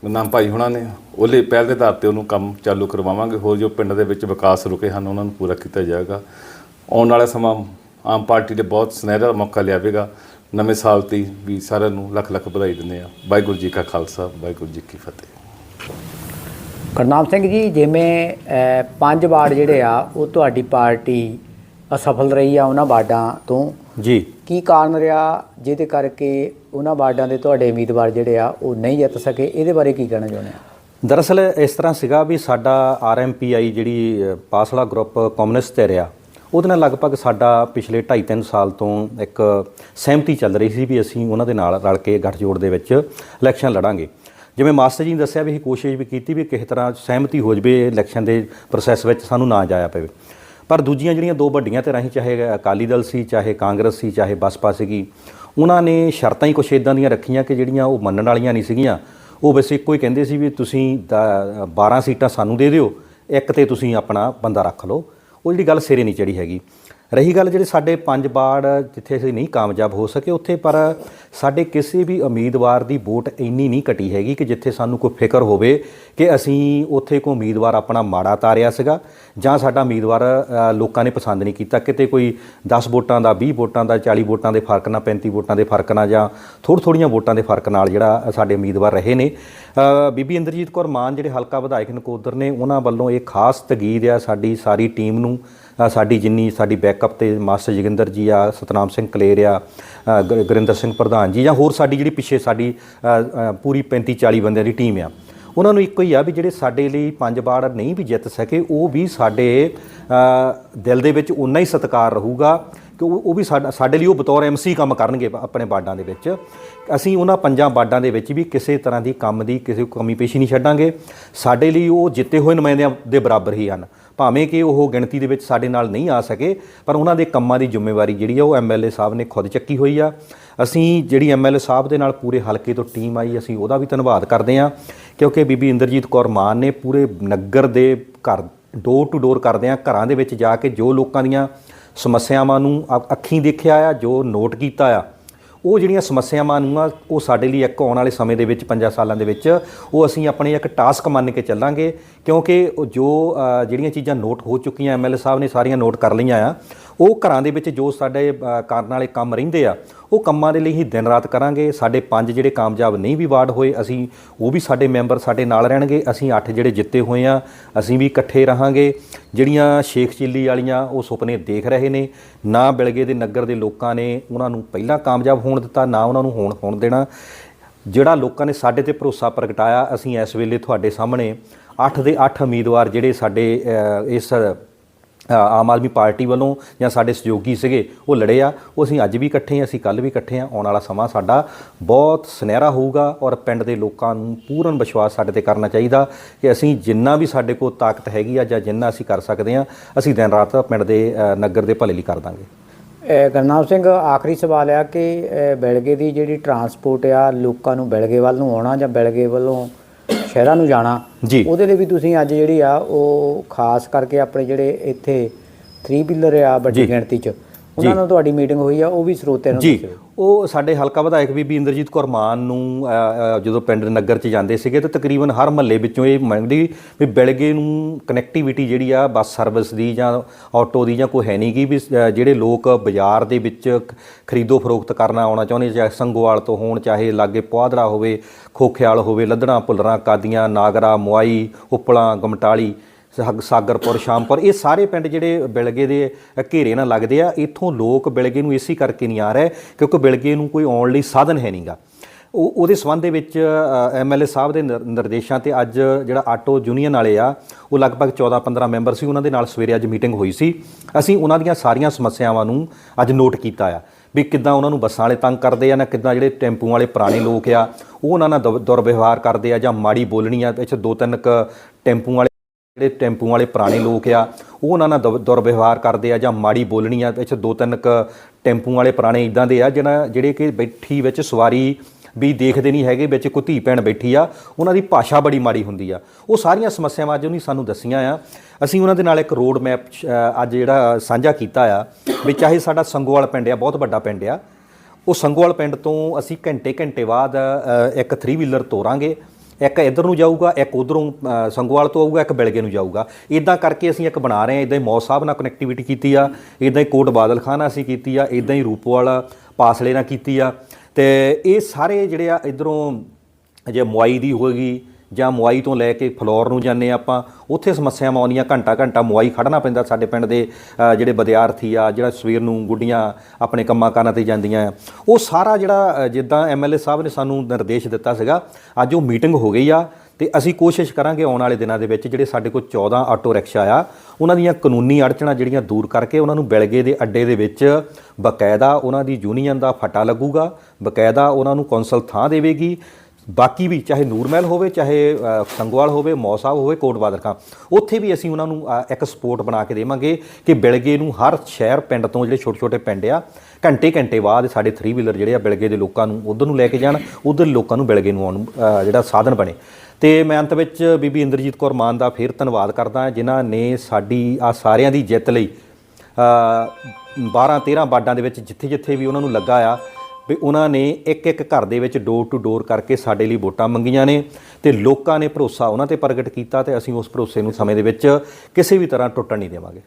ਨਾਮ ਭਾਈ ਹੁਣਾਂ ਨੇ ਉਹਲੇ ਪਹਿਲ ਦੇ ਆਧਾਰ ਤੇ ਉਹਨੂੰ ਕੰਮ ਚਾਲੂ ਕਰਵਾਵਾਂਗੇ। ਹੋਰ ਜੋ ਪਿੰਡ ਦੇ ਵਿੱਚ ਵਿਕਾਸ ਰੁਕੇ ਹਨ, ਉਹਨਾਂ ਨੂੰ ਪੂਰਾ ਕੀਤਾ ਜਾਏਗਾ ਆਉਣ ਵਾਲਾ ਸਮਾਂ ਆਮ ਪਾਰਟੀ ਦੇ ਬਹੁਤ ਸੁਨਹਿਰਾ ਮੌਕਾ ਲਿਆਵੇਗਾ। ਨਵੇਂ ਸਾਲ ਤੇ ਵੀ ਸਾਰਿਆਂ ਨੂੰ ਲੱਖ ਲੱਖ ਵਧਾਈ ਦਿੰਦੇ ਆ ਵਾਹਿਗੁਰੂ ਜੀ ਕਾ ਖਾਲਸਾ ਵਾਹਿਗੁਰੂ ਜੀ ਕੀ ਫਤਿਹ। ਕਰਨਾਮ ਸਿੰਘ ਜੀ ਜਿਵੇਂ ਪੰਜ ਵਾਰਡ ਜਿਹੜੇ ਆ ਉਹ ਤੁਹਾਡੀ ਪਾਰਟੀ ਅਸਫਲ ਰਹੀ ਆ ਉਹਨਾਂ ਵਾਰਡਾਂ ਤੋਂ। ਜੀ। ਕੀ ਕਾਰਨ ਰਿਹਾ ਜਿਹਦੇ ਕਰਕੇ ਉਹਨਾਂ ਵਾਰਡਾਂ ਦੇ ਤੁਹਾਡੇ ਉਮੀਦਵਾਰ ਜਿਹੜੇ ਆ ਉਹ ਨਹੀਂ ਜਿੱਤ ਸਕੇ? ਇਹਦੇ ਬਾਰੇ ਕੀ ਕਹਿਣਾ ਚਾਹੁੰਦੇ ਆ ਦਰਅਸਲ ਇਸ ਤਰ੍ਹਾਂ ਸੀਗਾ ਵੀ ਸਾਡਾ ਆਰਐਮਪੀਆਈ ਜਿਹੜੀ ਪਾਸਲਾ ਗਰੁੱਪ ਕਮਿਊਨਿਸਟ ਤੇ ਰਿਹਾ। ਉਹਦੇ ਨਾਲ ਲਗਭਗ ਸਾਡਾ ਪਿਛਲੇ 2.5-3 ਸਾਲ ਤੋਂ ਇੱਕ ਸਹਿਮਤੀ ਚੱਲ ਰਹੀ ਸੀ ਵੀ ਅਸੀਂ ਉਹਨਾਂ ਦੇ ਨਾਲ ਰਲ ਕੇ ਗੱਠਜੋੜ ਦੇ ਵਿੱਚ ਇਲੈਕਸ਼ਨ ਲੜਾਂਗੇ। ਜਿਵੇਂ ਮਾਸਟਰ ਜੀ ਨੇ ਦੱਸਿਆ ਵੀ ਇਹ ਕੋਸ਼ਿਸ਼ ਵੀ ਕੀਤੀ ਵੀ ਕਿਸੇ ਤਰ੍ਹਾਂ ਸਹਿਮਤੀ ਹੋ ਜਵੇ ਇਲੈਕਸ਼ਨ ਦੇ ਪ੍ਰੋਸੈਸ ਵਿੱਚ ਸਾਨੂੰ ਨਾ ਜਾਇਆ ਪਵੇ। ਪਰ ਦੂਜੀਆਂ ਜਿਹੜੀਆਂ ਦੋ ਵੱਡੀਆਂ ਤੇ ਰਾਹੀਂ ਚਾਹੇ ਅਕਾਲੀ ਦਲ ਸੀ, ਚਾਹੇ ਕਾਂਗਰਸ ਸੀ, ਚਾਹੇ ਬਸਪਾ ਸੀਗੀ, ਉਹਨਾਂ ਨੇ ਸ਼ਰਤਾਂ ਹੀ ਕੁਛ ਇਦਾਂ ਦੀਆਂ ਰੱਖੀਆਂ ਕਿ ਜਿਹੜੀਆਂ ਉਹ ਮੰਨਣ ਵਾਲੀਆਂ ਨਹੀਂ ਸੀਗੀਆਂ। ਉਹ ਵੈਸੇ ਇੱਕੋ ਹੀ ਕਹਿੰਦੇ ਸੀ ਵੀ ਤੁਸੀਂ ਦ- 12 ਸੀਟਾਂ ਸਾਨੂੰ ਦੇ ਦਿਓ, ਇੱਕ ਤੇ ਤੁਸੀਂ ਆਪਣਾ ਬੰਦਾ ਰੱਖ ਲਓ। ਉਹ ਜਿਹੜੀ ਗੱਲ ਸਿਰੇ ਨਹੀਂ ਚੜੀ ਹੈਗੀ। ਰਹੀ ਗੱਲ ਜਿਹੜੇ ਸਾਡੇ ਪੰਜ ਬਾੜ ਜਿੱਥੇ ਅਸੀਂ ਨਹੀਂ ਕਾਮਯਾਬ ਹੋ ਸਕੇ, ਉੱਥੇ ਪਰ ਸਾਡੇ ਕਿਸੇ ਵੀ ਉਮੀਦਵਾਰ ਦੀ ਵੋਟ ਇੰਨੀ ਨਹੀਂ ਘਟੀ ਹੈਗੀ ਕਿ ਜਿੱਥੇ ਸਾਨੂੰ ਕੋਈ ਫਿਕਰ ਹੋਵੇ ਕਿ ਅਸੀਂ ਉੱਥੇ ਕੋਈ ਉਮੀਦਵਾਰ ਆਪਣਾ ਮਾੜਾ ਤਾਰਿਆ ਸੀਗਾ ਜਾਂ ਸਾਡਾ ਉਮੀਦਵਾਰ ਲੋਕਾਂ ਨੇ ਪਸੰਦ ਨਹੀਂ ਕੀਤਾ। ਕਿਤੇ ਕੋਈ 10 ਵੋਟਾਂ ਦਾ 20 ਵੋਟਾਂ ਦਾ 40 ਵੋਟਾਂ ਦੇ ਫ਼ਰਕ ਨਾਲ 35 ਵੋਟਾਂ ਦੇ ਫ਼ਰਕ ਨਾਲ ਜਾਂ ਥੋੜ੍ਹ ਥੋੜ੍ਹੀਆਂ ਵੋਟਾਂ ਦੇ ਫ਼ਰਕ ਨਾਲ ਜਿਹੜਾ ਸਾਡੇ ਉਮੀਦਵਾਰ ਰਹੇ ਨੇ। ਬੀਬੀ ਇੰਦਰਜੀਤ ਕੌਰ ਮਾਨ ਜਿਹੜੇ ਹਲਕਾ ਵਿਧਾਇਕ ਨਕੋਦਰ ਨੇ, ਉਹਨਾਂ ਵੱਲੋਂ ਇਹ ਖਾਸ ਤਗੀਦ ਆ ਸਾਡੀ ਸਾਰੀ ਟੀਮ ਨੂੰ ਸਾਡੀ ਜਿੰਨੀ ਸਾਡੀ ਬੈਕਅਪ ਤੇ ਮਾਸਟਰ ਜੋਗਿੰਦਰ ਜੀ ਆ, ਸਤਨਾਮ ਸਿੰਘ ਕਲੇਰ ਆ ਗੁਰਿੰਦਰ ਸਿੰਘ ਪ੍ਰਧਾਨ ਜੀ ਜਾਂ ਹੋਰ ਸਾਡੀ ਜਿਹੜੀ ਪਿੱਛੇ ਸਾਡੀ ਪੂਰੀ 35 40 ਬੰਦਿਆਂ ਦੀ ਟੀਮ ਆ। ਉਹਨਾਂ ਨੂੰ ਇੱਕੋ ਹੀ ਆ ਵੀ ਜਿਹੜੇ ਸਾਡੇ ਲਈ ਪੰਜ ਵਾਰ ਨਹੀਂ ਵੀ ਜਿੱਤ ਸਕੇ, ਉਹ ਵੀ ਸਾਡੇ ਦਿਲ ਦੇ ਵਿੱਚ ਉਨਾ ਹੀ ਸਤਿਕਾਰ ਰਹੂਗਾ ਕਿ ਉਹ ਵੀ ਸਾਡਾ, ਸਾਡੇ ਲਈ ਉਹ ਬਤੌਰ ਐਮਸੀ ਕੰਮ ਕਰਨਗੇ ਆਪਣੇ ਬਾਰਡਾਂ ਦੇ ਵਿੱਚ। ਅਸੀਂ ਉਹਨਾਂ ਪੰਜਾਂ ਬਾਰਡਾਂ ਦੇ ਵਿੱਚ ਵੀ ਕਿਸੇ ਤਰ੍ਹਾਂ ਦੀ ਕੰਮ ਦੀ ਕਿਸੇ ਕਮੀ ਪੇਸ਼ੀ ਨਹੀਂ ਛੱਡਾਂਗੇ। ਸਾਡੇ ਲਈ ਉਹ ਜਿੱਤੇ ਹੋਏ ਨੁਮਾਇੰਦਿਆਂ ਦੇ ਬਰਾਬਰ ਹੀ ਹਨ। ਭਾਵੇਂ ਕਿ ਉਹ ਗਿਣਤੀ ਦੇ ਵਿੱਚ ਸਾਡੇ ਨਾਲ ਨਹੀਂ ਆ ਸਕੇ, ਪਰ ਉਹਨਾਂ ਦੇ ਕੰਮਾਂ ਦੀ ਜ਼ਿੰਮੇਵਾਰੀ ਜਿਹੜੀ ਆ ਉਹ ਐਮਐਲਏ ਸਾਹਿਬ ਨੇ ਖੁਦ ਚੱਕੀ ਹੋਈ ਆ। ਅਸੀਂ ਜਿਹੜੀ ਐਮਐਲਏ ਸਾਹਿਬ ਦੇ ਨਾਲ ਪੂਰੇ ਹਲਕੇ ਤੋਂ ਟੀਮ ਆਈ, ਅਸੀਂ ਉਹਦਾ ਵੀ ਧੰਨਵਾਦ ਕਰਦੇ ਹਾਂ। ਕਿਉਂਕਿ ਬੀਬੀ ਇੰਦਰਜੀਤ ਕੌਰ ਮਾਨ ਨੇ ਪੂਰੇ ਨਗਰ ਦੇ ਘਰ ਡੋਰ ਟੂ ਡੋਰ ਕਰਦੇ ਆ ਘਰਾਂ ਦੇ ਵਿੱਚ ਜਾ ਕੇ ਜੋ ਲੋਕਾਂ ਦੀਆਂ ਸਮੱਸਿਆਵਾਂ ਨੂੰ ਅ- ਅੱਖੀਂ ਦੇਖਿਆ ਆ, ਜੋ ਨੋਟ ਕੀਤਾ ਆ ਉਹ ਜਿਹੜੀਆਂ ਸਮੱਸਿਆਵਾਂ ਨੂੰ ਆ, ਉਹ ਸਾਡੇ ਲਈ ਇੱਕ ਆਉਣ ਵਾਲੇ ਸਮੇਂ ਦੇ ਵਿੱਚ 5 ਸਾਲਾਂ ਦੇ ਵਿੱਚ, ਉਹ ਅਸੀਂ ਆਪਣੇ ਇੱਕ ਟਾਸਕ ਮੰਨ ਕੇ ਚੱਲਾਂਗੇ। ਕਿਉਂਕਿ ਜੋ ਜਿਹੜੀਆਂ ਚੀਜ਼ਾਂ ਨੋਟ ਹੋ ਚੁੱਕੀਆਂ ਐਮਐਲਏ ਸਾਹਿਬ ਨੇ ਸਾਰੀਆਂ ਨੋਟ ਕਰ ਲਈਆਂ ਆ ਉਹ ਘਰਾਂ ਦੇ ਵਿੱਚ ਜੋ ਸਾਡੇ ਕਰਨ ਵਾਲੇ ਕੰਮ ਰਹਿੰਦੇ ਆ, ਉਹ ਕੰਮਾਂ ਦੇ ਲਈ ਹੀ ਦਿਨ ਰਾਤ ਕਰਾਂਗੇ। ਸਾਡੇ ਪੰਜ ਜਿਹੜੇ ਕਾਮਯਾਬ ਨਹੀਂ ਵੀ ਵਾਰਡ ਹੋਏ, ਅਸੀਂ ਉਹ ਵੀ ਸਾਡੇ ਮੈਂਬਰ ਸਾਡੇ ਨਾਲ ਰਹਿਣਗੇ। ਅਸੀਂ ਅੱਠ ਜਿਹੜੇ ਜਿੱਤੇ ਹੋਏ ਆ, ਅਸੀਂ ਵੀ ਇਕੱਠੇ ਰਹਾਂਗੇ। ਜਿਹੜੀਆਂ ਸ਼ੇਖ ਚਿੱਲੀ ਵਾਲੀਆਂ ਉਹ ਸੁਪਨੇ ਦੇਖ ਰਹੇ ਨੇ, ਨਾ ਬਿਲਗੇ ਦੇ ਨਗਰ ਦੇ ਲੋਕਾਂ ਨੇ ਉਹਨਾਂ ਨੂੰ ਪਹਿਲਾਂ ਕਾਮਯਾਬ ਹੋਣ ਦਿੱਤਾ, ਨਾ ਉਹਨਾਂ ਨੂੰ ਹੋਣ ਹੋਣ ਦੇਣਾ। ਜਿਹੜਾ ਲੋਕਾਂ ਨੇ ਸਾਡੇ ਤੇ ਭਰੋਸਾ ਪ੍ਰਗਟਾਇਆ, ਅਸੀਂ ਇਸ ਵੇਲੇ ਤੁਹਾਡੇ ਸਾਹਮਣੇ 8 ਦੇ 8 ਉਮੀਦਵਾਰ ਜਿਹੜੇ ਸਾਡੇ ਇਸ ਆਮ ਆਦਮੀ ਪਾਰਟੀ ਵੱਲੋਂ ਜਾਂ ਸਾਡੇ ਸਹਿਯੋਗੀ ਸੀਗੇ ਉਹ ਲੜੇ ਆ। ਉਹ ਅਸੀਂ ਅੱਜ ਵੀ ਇਕੱਠੇ ਹਾਂ ਅਸੀਂ ਕੱਲ ਵੀ ਇਕੱਠੇ ਹਾਂ ਆਉਣ ਵਾਲਾ ਸਮਾਂ ਸਾਡਾ ਬਹੁਤ ਸੁਨਹਿਰਾ ਹੋਊਗਾ ਔਰ ਪਿੰਡ ਦੇ ਲੋਕਾਂ ਨੂੰ ਪੂਰਨ ਵਿਸ਼ਵਾਸ ਸਾਡੇ ਤੇ ਕਰਨਾ ਚਾਹੀਦਾ ਕਿ ਅਸੀਂ ਜਿੰਨਾ ਵੀ ਸਾਡੇ ਕੋਲ ਤਾਕਤ ਹੈਗੀ ਆ ਜਾਂ ਜਿੰਨਾ ਅਸੀਂ ਕਰ ਸਕਦੇ ਹਾਂ ਅਸੀਂ ਦਿਨ ਰਾਤ ਪਿੰਡ ਦੇ ਨਗਰ ਦੇ ਭਲੇ ਲਈ ਕਰ ਦਾਂਗੇ। ਅ, ਗੁਰਨਾਮ ਸਿੰਘ ਆਖਰੀ ਸਵਾਲ ਆ ਕਿ ਬੈਲਗੇ ਦੀ ਜਿਹੜੀ ਟਰਾਂਸਪੋਰਟ ਆ ਲੋਕਾਂ ਨੂੰ ਬੈਲਗੇ ਵੱਲ ਨੂੰ ਆਉਣਾ ਜਾਂ ਬੈਲਗੇ ਵੱਲੋਂ ਸ਼ਹਿਰਾਂ ਨੂੰ ਜਾਣਾ ਜੀ। ਉਹਦੇ ਲਈ ਵੀ ਤੁਸੀਂ ਅੱਜ ਜਿਹੜੀ ਆ ਉਹ ਖਾਸ ਕਰਕੇ ਆਪਣੇ ਜਿਹੜੇ ਇੱਥੇ 3 ਵੀਲਰ ਆ ਵੱਡੀ। ਗਿਣਤੀ 'ਚ ਉਹਨਾਂ ਨਾਲ ਤੁਹਾਡੀ ਮੀਟਿੰਗ ਹੋਈ ਆ ਉਹ ਵੀ ਸਰੋਤਿਆਂ ਨੂੰ ਜੀ। ਉਹ ਸਾਡੇ ਹਲਕਾ ਵਿਧਾਇਕ ਬੀਬੀ ਇੰਦਰਜੀਤ ਕੌਰ ਮਾਨ ਨੂੰ ਜਦੋਂ ਪਿੰਡ ਨਗਰ ਚ ਜਾਂਦੇ ਸੀਗੇ ਤੇ ਤਕਰੀਬਨ ਹਰ ਮਹੱਲੇ ਵਿੱਚੋਂ ਇਹ ਮੰਗਦੀ ਵੀ ਬਿਲਗੇ ਨੂੰ ਕਨੈਕਟੀਵਿਟੀ ਜਿਹੜੀ ਆ ਬੱਸ ਸਰਵਿਸ ਦੀ ਜਾਂ ਆਟੋ ਦੀ ਜਾਂ ਕੋਈ ਹੈ ਨਹੀਂ ਗੀ ਵੀ ਜਿਹੜੇ ਲੋਕ ਬਾਜ਼ਾਰ ਦੇ ਵਿੱਚ ਖਰੀਦੋ ਫਰੋਖਤ ਕਰਨਾ ਆਉਣਾ ਚਾਹੁੰਦੇ ਚਾਹੇ ਸੰਗੋਵਾਲ ਤੋਂ ਹੋਣ ਚਾਹੇ ਲਾਗੇ ਪੁਆਧਰਾ ਹੋਵੇ ਖੋਖਿਆਲ ਹੋਵੇ ਲੱਦਣਾ ਭੁੱਲਰਾਂ ਕਾਦੀਆਂ ਨਾਗਰਾ ਮੁਆਈ ਉਪਲਾ ਗਮਟਾਲੀ ਸਾਗਰਪੁਰ, ਸ਼ਾਮਪੁਰ, ਇਹ ਸਾਰੇ ਪਿੰਡ ਜਿਹੜੇ ਬਿਲਗੇ ਦੇ ਘੇਰੇ ਨਾਲ ਲੱਗਦੇ ਆ, ਇੱਥੋਂ ਲੋਕ ਬਿਲਗੇ ਨੂੰ ਇਸੇ ਕਰਕੇ ਨਹੀਂ ਆ ਰਹੇ, ਕਿਉਂਕਿ ਬਿਲਗੇ ਨੂੰ ਕੋਈ ਆਉਣ ਲਈ ਸਾਧਨ ਹੈ ਨਹੀਂਗਾ ਉਹ, ਉਹਦੇ ਸੰਬੰਧ ਦੇ ਵਿੱਚ ਐਮਐਲਏ ਸਾਹਿਬ ਦੇ ਨਿਰ- ਨਿਰਦੇਸ਼ਾਂ ਤੇ ਅੱਜ ਜਿਹੜਾ ਆਟੋ ਯੂਨੀਅਨ ਵਾਲੇ ਆ, ਉਹ ਲਗਭਗ 14-15 ਮੈਂਬਰ ਸੀ, ਉਹਨਾਂ ਦੇ ਨਾਲ ਸਵੇਰੇ ਅੱਜ ਮੀਟਿੰਗ ਹੋਈ ਸੀ। ਅਸੀਂ ਉਹਨਾਂ ਦੀਆਂ ਸਾਰੀਆਂ ਸਮੱਸਿਆਵਾਂ ਨੂੰ ਅੱਜ ਨੋਟ ਕੀਤਾ ਆ, ਵੀ ਕਿੱਦਾਂ ਉਹਨਾਂ ਨੂੰ ਬੱਸਾਂ ਵਾਲੇ ਤੰਗ ਕਰਦੇ ਆ, ਨਾ ਕਿੱਦਾਂ ਜਿਹੜੇ ਟੈਂਪੂ ਵਾਲੇ ਪੁਰਾਣੇ ਲੋਕ ਆ, ਉਹ ਉਹਨਾਂ ਨਾਲ ਦੁਰਵਿਵਹਾਰ ਕਰਦੇ ਆ, ਜਾਂ ਮਾੜੀ ਬੋਲਣੀ ਆ, ਇੱਥੇ ਦੋ ਤਿੰਨ ਕ ਟੈਂਪੂ ਵਾਲੇ ਜਿਹੜੇ ਟੈਂਪੂ ਵਾਲੇ ਪੁਰਾਣੇ ਲੋਕ ਆ, ਉਹ ਉਹਨਾਂ ਨਾਲ ਦੁਰ- ਦੁਰਵਿਵਹਾਰ ਕਰਦੇ ਆ ਜਾਂ ਮਾੜੀ ਬੋਲਣੀ ਆ, ਵਿੱਚ ਦੋ ਤਿੰਨ ਕ ਟੈਂਪੂ ਵਾਲੇ ਪੁਰਾਣੇ ਇਦਾਂ ਦੇ ਆ, ਜਿਹਨਾਂ ਜਿਹੜੇ ਕਿ ਬੈਠੀ ਵਿੱਚ ਸਵਾਰੀ ਵੀ ਦੇਖਦੇ ਨਹੀਂ ਹੈਗੇ, ਵਿੱਚ ਕੋਈ ਧੀ ਭੈਣ ਬੈਠੀ ਆ, ਉਹਨਾਂ ਦੀ ਭਾਸ਼ਾ ਬੜੀ ਮਾੜੀ ਹੁੰਦੀ ਆ। ਉਹ ਸਾਰੀਆਂ ਸਮੱਸਿਆਵਾਂ ਅੱਜ ਉਹਨੇ ਸਾਨੂੰ ਦੱਸੀਆਂ ਆ। ਅਸੀਂ ਉਹਨਾਂ ਦੇ ਨਾਲ ਇੱਕ ਰੋਡ ਮੈਪ ਅੱਜ ਜਿਹੜਾ ਸਾਂਝਾ ਕੀਤਾ ਆ, ਵੀ ਚਾਹੇ ਸਾਡਾ ਸੰਗੋਵਾਲ ਪਿੰਡ ਆ, ਬਹੁਤ ਵੱਡਾ ਪਿੰਡ ਆ, ਉਹ ਸੰਗੋਵਾਲ ਪਿੰਡ ਤੋਂ ਅਸੀਂ ਘੰਟੇ ਘੰਟੇ ਬਾਅਦ ਇੱਕ 3 ਵੀਲਰ ਤੋਰਾਂਗੇ। ਇੱਕ ਇੱਧਰ ਨੂੰ ਜਾਊਗਾ, ਇੱਕ ਉਧਰੋਂ ਸੰਗਵਾਲ ਤੋਂ ਆਊਗਾ, ਇੱਕ ਬਿਲਗੇ ਨੂੰ ਜਾਊਗਾ। ਇਦਾਂ ਕਰਕੇ ਅਸੀਂ ਇੱਕ ਬਣਾ ਰਹੇ ਹਾਂ ਇਦਾਂ ਹੀ ਮੌਜ ਸਾਹਿਬ ਨਾਲ ਕਨੈਕਟੀਵਿਟੀ ਕੀਤੀ ਆ ਇਦਾਂ ਹੀ ਕੋਟ ਬਾਦਲ ਖਾਨਾ ਅਸੀਂ ਕੀਤੀ ਆ ਇਦਾਂ ਹੀ ਰੂਪਵਾਲਾ ਪਾਸਲੇ ਨਾਲ ਕੀਤੀ ਆ। ਤੇ ਇਹ ਸਾਰੇ ਜਿਹੜੇ ਆ, ਇਧਰੋਂ ਜੇ ਮੁਆਈ ਦੀ ਹੋਏਗੀ ਜਾਂ ਮੁਆਈ ਤੋਂ ਲੈ ਕੇ ਫਲੋਰ ਨੂੰ ਜਾਂਦੇ ਹਾਂ ਆਪਾਂ ਉੱਥੇ ਸਮੱਸਿਆਵਾਂ ਆਉਂਦੀਆਂ ਘੰਟਾ ਘੰਟਾ ਮੁਆਈ ਖੜਨਾ ਪੈਂਦਾ ਸਾਡੇ ਪਿੰਡ ਦੇ ਜਿਹੜੇ ਵਿਦਿਆਰਥੀ ਆ ਜਿਹੜਾ ਸਵੇਰ ਨੂੰ ਗੁੱਡੀਆਂ ਆਪਣੇ ਕੰਮਾਂ ਕਾਰਾਂ ਤੇ ਜਾਂਦੀਆਂ ਆ। ਉਹ ਸਾਰਾ ਜਿਹੜਾ ਅ, ਜਿੱਦਾਂ ਐਮਐਲਏ ਸਾਹਿਬ ਨੇ ਸਾਨੂੰ ਨਿਰਦੇਸ਼ ਦਿੱਤਾ ਸੀਗਾ ਅੱਜ ਉਹ ਮੀਟਿੰਗ ਹੋ ਗਈ ਆ ਤੇ ਅਸੀਂ ਕੋਸ਼ਿਸ਼ ਕਰਾਂਗੇ ਆਉਣ ਵਾਲੇ ਦਿਨਾਂ ਦੇ ਵਿੱਚ ਜਿਹੜੇ ਸਾਡੇ ਕੋਲ 14 ਆਟੋ ਰਿਕਸ਼ਾ ਆ ਉਹਨਾਂ ਦੀਆਂ ਕਾਨੂੰਨੀ ਅੜਚਣਾ ਜਿਹੜੀਆਂ ਦੂਰ ਕਰਕੇ ਉਹਨਾਂ ਨੂੰ ਬਿਲਗੇ ਦੇ ਅੱਡੇ ਦੇ ਵਿੱਚ ਬਕਾਇਦਾ ਉਹਨਾਂ ਦੀ ਯੂਨੀਅਨ ਦਾ ਫਟਾ ਲੱਗੂਗਾ ਬਕਾਇਦਾ ਉਹਨਾਂ ਨੂੰ ਕੌਂਸਲ ਥਾਂ ਦੇਵੇਗੀ। ਬਾਕੀ ਵੀ ਚਾਹੇ ਨੂਰਮਹਿਲ ਹੋਵੇ, ਚਾਹੇ ਸੰਗਵਾਲ ਹੋਵੇ, ਮੌਸਾ ਹੋਵੇ ਕੋਟ ਬਾਦਰਕਾ ਉੱਥੇ ਵੀ ਅਸੀਂ ਉਹਨਾਂ ਨੂੰ ਇੱਕ ਸਪੋਰਟ ਬਣਾ ਕੇ ਦੇਵਾਂਗੇ ਕਿ ਬਿਲਗੇ ਨੂੰ ਹਰ ਸ਼ਹਿਰ ਪਿੰਡ ਤੋਂ ਜਿਹੜੇ ਛੋਟੇ ਛੋਟੇ ਪਿੰਡ ਆ ਘੰਟੇ ਘੰਟੇ ਬਾਅਦ ਸਾਡੇ 3 ਵੀਲਰ ਜਿਹੜੇ ਆ ਬਿਲਗੇ ਦੇ ਲੋਕਾਂ ਨੂੰ ਉਧਰ ਨੂੰ ਲੈ ਕੇ ਜਾਣ, ਉਧਰ ਲੋਕਾਂ ਨੂੰ ਬਿਲਗੇ ਨੂੰ ਆਉਣ ਜਿਹੜਾ ਸਾਧਨ ਬਣੇ। ਤੇ ਮੈਂ ਅੰਤ ਵਿੱਚ ਬੀਬੀ ਇੰਦਰਜੀਤ ਕੌਰ ਮਾਨ ਦਾ ਫੇਰ ਧੰਨਵਾਦ ਕਰਦਾ, ਜਿਨ੍ਹਾਂ ਨੇ ਸਾਡੀ ਆ ਸਾਰਿਆਂ ਦੀ ਜਿੱਤ ਲਈ 12 13 ਵਾਰਡਾਂ ਦੇ ਵਿੱਚ ਜਿੱਥੇ ਜਿੱਥੇ ਵੀ ਉਹਨਾਂ ਨੂੰ ਲੱਗਾ ਆ ਵੀ ਉਹਨਾਂ ਨੇ ਇੱਕ ਇੱਕ ਘਰ ਦੇ ਵਿੱਚ ਡੋਰ ਟੂ ਡੋਰ ਕਰਕੇ ਸਾਡੇ ਲਈ ਵੋਟਾਂ ਮੰਗੀਆਂ ਨੇ ਤੇ ਲੋਕਾਂ ਨੇ ਭਰੋਸਾ ਉਹਨਾਂ ਤੇ ਪ੍ਰਗਟ ਕੀਤਾ ਤੇ ਅਸੀਂ ਉਸ ਭਰੋਸੇ ਨੂੰ ਸਮੇਂ ਦੇ ਵਿੱਚ ਕਿਸੇ ਵੀ ਤਰ੍ਹਾਂ ਟੁੱਟਣ ਨਹੀਂ ਦੇਵਾਂਗੇ।